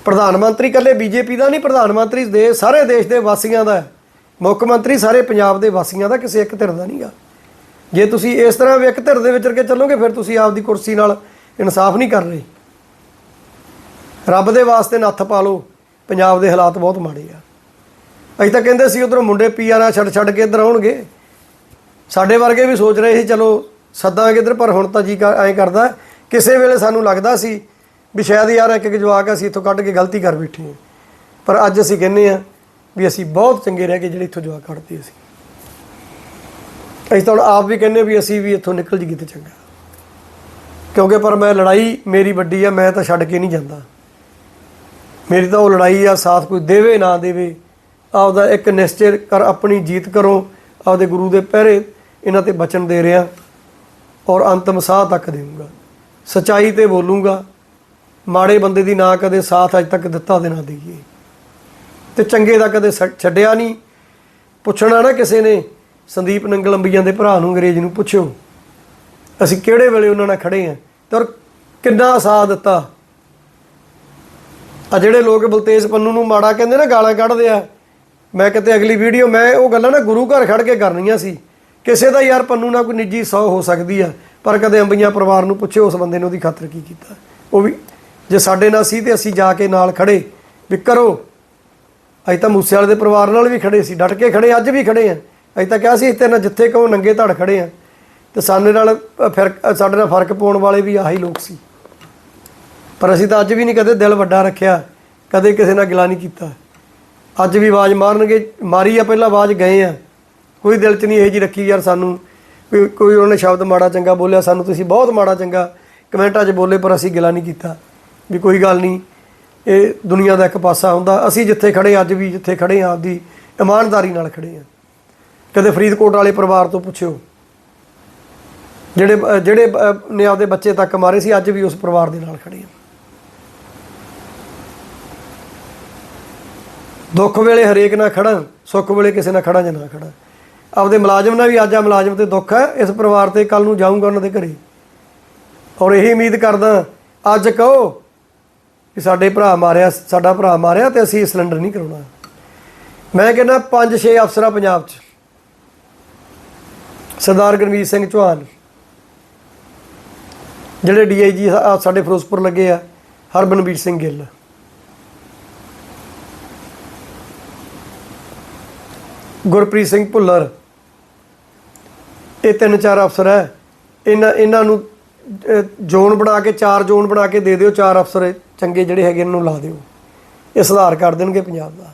ਪ੍ਰਧਾਨ ਮੰਤਰੀ ਇਕੱਲੇ ਬੀਜੇਪੀ ਦਾ ਨਹੀਂ, ਪ੍ਰਧਾਨ ਮੰਤਰੀ ਦੇ ਸਾਰੇ ਦੇਸ਼ ਦੇ ਵਾਸੀਆਂ ਦਾ ਮੁੱਖ ਮੰਤਰੀ ਸਾਰੇ ਪੰਜਾਬ ਦੇ ਵਾਸੀਆਂ ਦਾ, ਕਿਸੇ ਇੱਕ ਧਿਰ ਦਾ ਨਹੀਂਗਾ ਜੇ ਤੁਸੀਂ ਇਸ ਤਰ੍ਹਾਂ ਵੀ ਇੱਕ ਧਿਰ ਦੇ ਵਿੱਚ ਕੇ ਚੱਲੋਗੇ, ਫਿਰ ਤੁਸੀਂ ਆਪਦੀ ਕੁਰਸੀ ਨਾਲ ਇਨਸਾਫ ਨਹੀਂ ਕਰ ਰਹੇ। ਰੱਬ ਦੇ ਵਾਸਤੇ ਨੱਥ ਪਾ ਲਓ, ਪੰਜਾਬ ਦੇ ਹਾਲਾਤ ਬਹੁਤ ਮਾੜੇ ਆ। ਅਸੀਂ ਤਾਂ ਕਹਿੰਦੇ ਸੀ, ਉਧਰੋਂ ਮੁੰਡੇ ਪੀਆਰਾਂ ਛੱਡ ਛੱਡ ਕੇ ਇੱਧਰ ਆਉਣਗੇ। ਸਾਡੇ ਵਰਗੇ ਵੀ ਸੋਚ ਰਹੇ ਸੀ, ਚਲੋ ਸੱਦਾਂਗੇ ਇੱਧਰ, ਪਰ ਹੁਣ ਤਾਂ ਜੀ ਐਂ ਕਰਦਾ। ਕਿਸੇ ਵੇਲੇ ਸਾਨੂੰ ਲੱਗਦਾ ਸੀ ਵੀ ਸ਼ਾਇਦ ਯਾਰ ਇੱਕ ਇੱਕ ਜਵਾਕ ਅਸੀਂ ਇੱਥੋਂ ਕੱਢ ਕੇ ਗਲਤੀ ਕਰ ਬੈਠੇ ਹਾਂ। ਪਰ ਅੱਜ ਅਸੀਂ ਕਹਿੰਦੇ ਆ ਵੀ ਅਸੀਂ ਬਹੁਤ ਚੰਗੇ ਰਹਿ ਗਏ ਜਿਹੜੇ ਇੱਥੋਂ ਜਵਾਕ ਕੱਢਦੇ ਅਸੀਂ। ਅਸੀਂ ਤਾਂ ਹੁਣ ਆਪ ਵੀ ਕਹਿੰਦੇ ਵੀ ਅਸੀਂ ਵੀ ਇੱਥੋਂ ਨਿਕਲ ਜੀਏ ਤੇ ਚੰਗਾ। ਕਿਉਂਕਿ ਪਰ ਮੈਂ ਲੜਾਈ ਮੇਰੀ ਵੱਡੀ ਆ, ਮੈਂ ਤਾਂ ਛੱਡ ਕੇ ਨਹੀਂ ਜਾਂਦਾ। ਮੇਰੀ ਤਾਂ ਉਹ ਲੜਾਈ ਆ, ਸਾਥ ਕੋਈ ਦੇਵੇ ਨਾ ਦੇਵੇ। ਆਪਦਾ ਇੱਕ ਨਿਸ਼ਚੈ ਕਰ, ਆਪਣੀ ਜੀਤ ਕਰੋ, ਆਪਦੇ ਗੁਰੂ ਦੇ ਪਹਿਰੇ ਇਹਨਾਂ ਤੇ ਬਚਨ ਦੇ ਰਿਹਾ ਔਰ ਅੰਤਮ ਸਾਹ ਤੱਕ ਦੇਵਾਂਗਾ ਸਚਾਈ ਤੇ ਬੋਲੂੰਗਾ ਮਾੜੇ ਬੰਦੇ ਦੀ ਨਾ ਕਦੇ ਸਾਥ ਅੱਜ ਤੱਕ ਦਿੱਤਾ ਦੇ ਨਾ ਦੇਈਏ। ਤੇ ਚੰਗੇ ਦਾ ਕਦੇ ਸ- ਛੱਡਿਆ ਨਹੀਂ। ਪੁੱਛਣਾ ਨਾ ਕਿਸੇ ਨੇ, ਸੰਦੀਪ ਨੰਗਲ ਅੰਬੀਆਂ ਦੇ ਭਰਾ ਨੂੰ ਅੰਗਰੇਜ਼ ਨੂੰ ਪੁੱਛਿਓ, ਅਸੀਂ ਕਿਹੜੇ ਵੇਲੇ ਉਹਨਾਂ ਨਾਲ ਖੜੇ ਆਂ ਤੇ ਔਰ ਕਿੰਨਾ ਸਾਥ ਦਿੱਤਾ। ਆ ਜਿਹੜੇ ਲੋਕ ਬਲਤੇਜ ਪੰਨੂ ਨੂੰ ਮਾੜਾ ਕਹਿੰਦੇ ਨਾ, ਗਾਲਾਂ ਕੱਢਦੇ ਆ। ਮੈਂ ਕਿਤੇ ਅਗਲੀ ਵੀਡੀਓ, ਮੈਂ ਉਹ ਗੱਲਾਂ ਨਾ ਗੁਰੂ ਘਰ ਖੜ ਕੇ ਕਰਨੀਆਂ ਸੀ। ਕਿਸੇ ਦਾ ਯਾਰ ਪੰਨੂ ਨਾਲ ਕੋਈ ਨਿੱਜੀ ਸੌ ਹੋ ਸਕਦੀ ਆ, ਪਰ ਕਦੇ ਅੰਬੀਆਂ ਪਰਿਵਾਰ ਨੂੰ ਪੁੱਛਿਓ ਉਸ ਬੰਦੇ ਨੇ ਉਹਦੀ ਖਾਤਰ ਕੀ ਕੀਤਾ। ਉਹ ਵੀ ਜੇ ਸਾਡੇ ਨਾਲ ਸੀ ਤੇ ਅਸੀਂ ਜਾ ਕੇ ਨਾਲ ਖੜੇ। ਵੀ ਕਰੋ। ਅਸੀਂ ਤਾਂ ਮੂਸੇ ਵਾਲੇ ਦੇ ਪਰਿਵਾਰ ਨਾਲ ਵੀ ਖੜੇ ਸੀ, ਡਟ ਕੇ ਖੜੇ, ਅੱਜ ਵੀ ਖੜੇ ਆ। ਅਸੀਂ ਤਾਂ ਕਿਹਾ ਸੀ, ਇੱਥੇ ਨਾ ਜਿੱਥੇ ਕਹੋ ਨੰਗੇ ਧੜ ਖੜੇ ਆ। ਤੇ ਸਾਡੇ ਨਾਲ ਫਿਰ ਸਾਡੇ ਨਾਲ ਫ਼ਰਕ ਪਾਉਣ ਵਾਲੇ ਵੀ ਆਹੀ ਲੋਕ ਸੀ। ਪਰ ਅਸੀਂ ਤਾਂ ਅੱਜ ਵੀ ਨਹੀਂ ਕਦੇ ਦਿਲ ਵੱਡਾ ਰੱਖਿਆ, ਕਦੇ ਕਿਸੇ ਨਾਲ ਗਿਲਾ ਨਹੀਂ ਕੀਤਾ। ਅੱਜ ਵੀ ਆਵਾਜ਼ ਮਾਰਨਗੇ, ਮਾਰੀ ਆ, ਪਹਿਲਾਂ ਆਵਾਜ਼ ਗਏ ਆ। ਕੋਈ ਦਿਲ 'ਚ ਨਹੀਂ ਇਹ ਜੀ ਰੱਖੀ ਯਾਰ ਸਾਨੂੰ। ਕੋਈ ਕੋਈ ਉਹਨੇ ਸ਼ਬਦ ਮਾੜਾ ਚੰਗਾ ਬੋਲਿਆ, ਸਾਨੂੰ ਤੁਸੀਂ ਬਹੁਤ ਮਾੜਾ ਚੰਗਾ ਕਮੈਂਟਾਂ 'ਚ ਬੋਲੇ, ਪਰ ਅਸੀਂ ਗਿਲਾ ਨਹੀਂ ਕੀਤਾ। ਵੀ ਕੋਈ ਗੱਲ ਨਹੀਂ, ਇਹ ਦੁਨੀਆ ਦਾ ਇੱਕ ਪਾਸਾ ਹੁੰਦਾ। ਅਸੀਂ ਜਿੱਥੇ ਖੜੇ ਅੱਜ ਵੀ ਜਿੱਥੇ ਖੜੇ ਆ ਆਪਦੀ ਇਮਾਨਦਾਰੀ ਨਾਲ ਖੜੇ ਆ ਕਦੇ ਫਰੀਦਕੋਟ ਵਾਲੇ ਪਰਿਵਾਰ ਤੋਂ ਪੁੱਛਿਓ, ਜਿਹੜੇ ਜਿਹੜੇ ਨੇ ਆਪਦੇ ਬੱਚੇ ਤੱਕ ਮਾਰੇ ਸੀ, ਅੱਜ ਵੀ ਉਸ ਪਰਿਵਾਰ ਦੇ ਨਾਲ ਖੜੇ ਆ ਦੁੱਖ ਵੇਲੇ ਹਰੇਕ ਨਾਲ ਖੜਾ ਸੁੱਖ ਵੇਲੇ ਕਿਸੇ ਨਾਲ ਖੜਾ ਜਾਂ ਨਾ ਖੜਾ ਆਪਦੇ ਮੁਲਾਜ਼ਮ ਨਾਲ ਵੀ ਅੱਜ ਆ ਮੁਲਾਜ਼ਮ ਤੇ ਦੁੱਖ ਹੈ, ਇਸ ਪਰਿਵਾਰ ਤੇ ਕੱਲ ਨੂੰ ਜਾਊਂਗਾ ਉਹਨਾਂ ਦੇ ਘਰੇ। ਔਰ ਇਹੀ ਉਮੀਦ ਕਰਦਾ, ਅੱਜ ਕਹੋ ਕਿ ਸਾਡੇ ਭਰਾ ਮਾਰਿਆ, ਸਾਡਾ ਭਰਾ ਮਾਰਿਆ ਤੇ ਅਸੀਂ ਸਿਲੰਡਰ ਨਹੀਂ ਕਰਾਉਣਾ। ਮੈਂ ਕਹਿੰਦਾ ਪੰਜ ਛੇ ਅਫਸਰਾਂ ਪੰਜਾਬ 'ਚ। ਸਰਦਾਰ ਗਰਮੀਤ ਸਿੰਘ ਚੌਹਾਨ, ਜਿਹੜੇ ਡੀਆਈਜੀ ਸਾਡੇ ਫਿਰੋਜ਼ਪੁਰ ਲੱਗੇ ਆ ਹਰਬਨਵੀਰ ਸਿੰਘ ਗਿੱਲ। ਗੁਰਪ੍ਰੀਤ ਸਿੰਘ ਭੁੱਲਰ, ਇਹ ਤਿੰਨ ਚਾਰ ਅਫਸਰ ਹੈ ਇਹਨਾਂ ਇਹਨਾਂ ਨੂੰ ਜ਼ੋਨ ਬਣਾ ਕੇ, ਚਾਰ ਜ਼ੋਨ ਬਣਾ ਕੇ ਦੇ ਦਿਓ, ਚਾਰ ਅਫਸਰ ਚੰਗੇ ਜਿਹੜੇ ਹੈਗੇ ਇਹਨਾਂ ਨੂੰ ਲਾ ਦਿਓ। ਇਹ ਸੁਧਾਰ ਕਰ ਦੇਣਗੇ ਪੰਜਾਬ ਦਾ।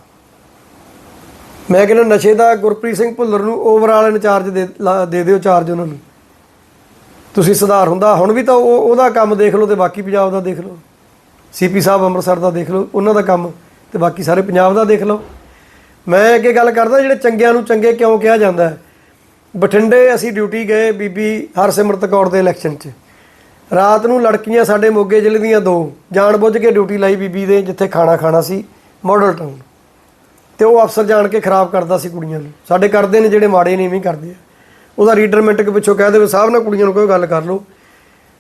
ਮੈਂ ਕਹਿੰਦਾ ਨਸ਼ੇ ਦਾ ਗੁਰਪ੍ਰੀਤ ਸਿੰਘ ਭੁੱਲਰ ਨੂੰ ਓਵਰਆਲ ਇੰਚਾਰਜ ਦੇ, ਲਾ- ਦੇ ਦਿਓ ਚਾਰਜ ਉਹਨਾਂ ਨੂੰ। ਤੁਸੀਂ ਸੁਧਾਰ ਹੁੰਦਾ, ਹੁਣ ਵੀ ਤਾਂ ਉਹ, ਉਹਦਾ ਕੰਮ ਦੇਖ ਲਓ ਤੇ ਬਾਕੀ ਪੰਜਾਬ ਦਾ ਦੇਖ ਲਓ। ਸੀਪੀ ਸਾਹਿਬ ਅੰਮ੍ਰਿਤਸਰ ਦਾ ਦੇਖ ਲਓ, ਉਹਨਾਂ ਦਾ ਕੰਮ ਤੇ ਬਾਕੀ ਸਾਰੇ ਪੰਜਾਬ ਦਾ ਦੇਖ ਲਓ। ਮੈਂ ਅੱਗੇ ਗੱਲ ਕਰਦਾ, ਜਿਹੜੇ ਚੰਗਿਆਂ ਨੂੰ ਚੰਗੇ ਕਿਉਂ ਕਿਹਾ ਜਾਂਦਾ ਬਠਿੰਡੇ ਅਸੀਂ ਡਿਊਟੀ ਗਏ ਬੀਬੀ ਹਰਸਿਮਰਤ ਕੌਰ ਦੇ ਇਲੈਕਸ਼ਨ 'ਚ। ਰਾਤ ਨੂੰ ਲੜਕੀਆਂ ਸਾਡੇ ਮੋਗੇ ਜ਼ਿਲ੍ਹੇ ਦੀਆਂ ਦੋ, ਜਾਣ ਬੁੱਝ ਕੇ ਡਿਊਟੀ ਲਾਈ ਬੀਬੀ ਦੇ, ਜਿੱਥੇ ਖਾਣਾ ਖਾਣਾ ਸੀ, ਮਾਡਲ ਟਾਊਨ। ਤੇ ਉਹ ਅਫਸਰ ਜਾਣ ਕੇ ਖਰਾਬ ਕਰਦਾ ਸੀ ਕੁੜੀਆਂ ਨੂੰ। ਸਾਡੇ ਕਰਦੇ ਨੇ ਜਿਹੜੇ ਮਾੜੇ ਨੇ ਵੀ ਕਰਦੇ ਆ। ਉਹਦਾ ਰੀਟਰਮੈਂਟ ਕੇ ਪਿੱਛੋਂ ਕਹਿ ਦੇਵੇ, ਸਾਹਿਬ ਨਾਲ ਕੁੜੀਆਂ ਨੂੰ ਕੋਈ ਗੱਲ ਕਰ ਲਓ।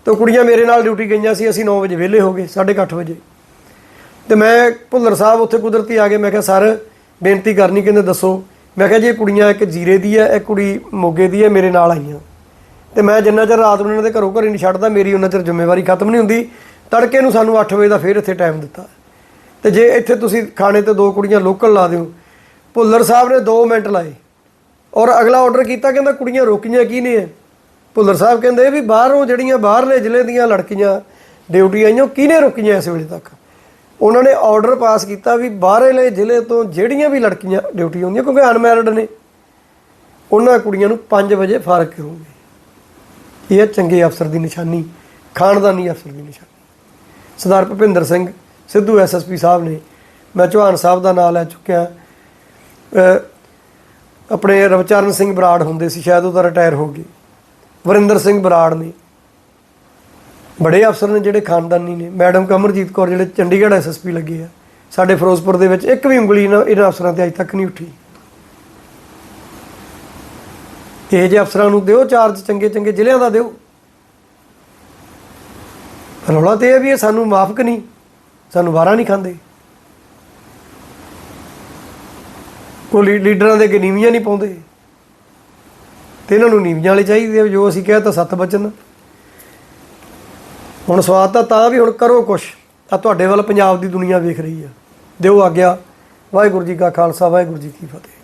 ਤੇ ਉਹ ਕੁੜੀਆਂ ਮੇਰੇ ਨਾਲ ਡਿਊਟੀ ਗਈਆਂ ਸੀ, ਅਸੀਂ 9 ਵਜੇ ਵਿਹਲੇ ਹੋ ਗਏ 8:30 ਵਜੇ। ਤੇ ਮੈਂ ਭੁੱਲਰ ਸਾਹਿਬ ਉੱਥੇ ਕੁਦਰਤੀ ਆ ਗਏ, ਮੈਂ ਕਿਹਾ, ਸਰ, ਬੇਨਤੀ ਕਰਨੀ, ਕਹਿੰਦੇ ਦੱਸੋ। ਮੈਂ ਕਿਹਾ, ਜੀ ਕੁੜੀਆਂ ਇੱਕ ਜੀਰੇ ਦੀ ਹੈ, ਇੱਕ ਕੁੜੀ ਮੋਗੇ ਦੀ ਹੈ, ਮੇਰੇ ਨਾਲ ਆਈਆਂ। ਤੇ ਮੈਂ ਜਿੰਨਾ ਚਿਰ ਰਾਤ ਨੂੰ ਇਹਨਾਂ ਦੇ ਘਰੋਂ ਘਰੇ ਨਹੀਂ ਛੱਡਦਾ, ਮੇਰੀ ਉਹਨਾਂ ਚਿਰ ਜ਼ਿੰਮੇਵਾਰੀ ਖਤਮ ਨਹੀਂ ਹੁੰਦੀ। ਤੜਕੇ ਨੂੰ ਸਾਨੂੰ 8 ਵਜੇ ਦਾ ਫੇਰ ਇੱਥੇ ਟਾਈਮ ਦਿੱਤਾ। ਤੇ ਜੇ ਇੱਥੇ ਤੁਸੀਂ ਖਾਣੇ ਤੇ ਦੋ ਕੁੜੀਆਂ ਲੋਕਲ ਲਾ ਦਿਓ, ਭੁੱਲਰ ਸਾਹਿਬ ਨੇ 2 ਮਿੰਟ ਲਾਏ। ਔਰ ਅਗਲਾ ਆਰਡਰ ਕੀਤਾ, ਕਹਿੰਦਾ ਕੁੜੀਆਂ ਰੋਕੀਆਂ ਕੀ ਨੇ? ਭੁੱਲਰ ਸਾਹਿਬ ਕਹਿੰਦੇ ਵੀ ਬਾਹਰੋਂ ਜਿਹੜੀਆਂ ਬਾਹਰਲੇ ਜ਼ਿਲ੍ਹੇ ਦੀਆਂ ਲੜਕੀਆਂ ਡਿਊਟੀ ਆਈਆਂ, ਉਹ ਕਿਹਨੇ ਰੋਕੀਆਂ ਇਸ ਵੇਲੇ ਤੱਕ? ਉਹਨਾਂ ਨੇ ਆਰਡਰ ਪਾਸ ਕੀਤਾ ਵੀ ਬਾਹਰਲੇ ਜ਼ਿਲ੍ਹੇ ਤੋਂ ਜਿਹੜੀਆਂ ਵੀ ਲੜਕੀਆਂ ਡਿਊਟੀ ਆਉਂਦੀਆਂ, ਕਿਉਂਕਿ ਅਨਮੈਰਿਡ ਨੇ, ਉਹਨਾਂ ਕੁੜੀਆਂ ਨੂੰ 5 ਵਜੇ ਫਾਰਗ ਕਰੂਗੇ ਇਹ ਹੈ ਚੰਗੇ ਅਫਸਰ ਦੀ ਨਿਸ਼ਾਨੀ, ਖਾਨਦਾਨੀ ਅਫਸਰ ਦੀ ਨਿਸ਼ਾਨੀ। ਸਰਦਾਰ ਭੁਪਿੰਦਰ ਸਿੰਘ ਸਿੱਧੂ ਐਸਐਸਪੀ ਸਾਹਿਬ ਨੇ, ਮੈਂ ਚੌਹਾਨ ਸਾਹਿਬ ਦਾ ਨਾਮ ਲੈ ਚੁੱਕਿਆ। ਆਪਣੇ ਰਵਚਰਨ ਸਿੰਘ ਬਰਾੜ ਹੁੰਦੇ ਸੀ, ਸ਼ਾਇਦ ਉਹ ਤਾਂ ਰਿਟਾਇਰ ਹੋ ਗਏ। ਵਰਿੰਦਰ ਸਿੰਘ ਬਰਾੜ ਨੇ। ਬੜੇ ਅਫਸਰ ਨੇ ਜਿਹੜੇ ਖਾਨਦਾਨੀ ਨੇ। ਮੈਡਮ ਕਮਰਜੀਤ ਕੌਰ ਜਿਹੜੇ ਚੰਡੀਗੜ੍ਹ ਐਸਐਸਪੀ ਲੱਗੇ ਆ। ਸਾਡੇ ਫਿਰੋਜ਼ਪੁਰ ਦੇ ਵਿੱਚ ਇੱਕ ਵੀ ਉਂਗਲੀ ਇਹਨਾਂ ਇਹਨਾਂ ਅਫਸਰਾਂ ਤੇ ਅਜੇ ਤੱਕ ਨਹੀਂ ਉੱਠੀ। ਇਹ ਜਿਹੇ ਅਫਸਰਾਂ ਨੂੰ ਦਿਓ, ਚਾਰਜ ਚੰਗੇ ਚੰਗੇ ਜ਼ਿਲ੍ਹਿਆਂ ਦਾ ਦਿਓ। ਰੌਲਾ ਤੇ ਇਹ ਵੀ ਇਹ ਸਾਨੂੰ ਮਾਫਕ ਨਹੀਂ, ਸਾਨੂੰ ਵਾਰਾ ਨਹੀਂ ਖਾਂਦੇ। ਉਹ ਲੀ- ਲੀਡਰਾਂ ਦੇ ਅੱਗੇ ਨੀਵੀਆਂ ਨਹੀਂ ਪਾਉਂਦੇ। ਤੇ ਇਹਨਾਂ ਨੂੰ ਨੀਵੀਆਂ ਵਾਲੇ ਚਾਹੀਦੇ ਆ, ਜੋ ਅਸੀਂ ਕਹਿ ਤਾਂ ਸੱਤ ਬਚਨ। ਹੁਣ ਸਵਾਦ ਤਾਂ ਤਾਂ ਵੀ ਹੁਣ ਕਰੋ ਕੁਛ। ਆ ਤੁਹਾਡੇ ਵੱਲ ਪੰਜਾਬ ਦੀ ਦੁਨੀਆ ਵੇਖ ਰਹੀ ਆ। ਦਿਓ ਆਗਿਆ। ਵਾਹਿਗੁਰੂ ਜੀ ਕਾ ਖਾਲਸਾ, ਵਾਹਿਗੁਰੂ ਜੀ ਕੀ ਫਤਿਹ।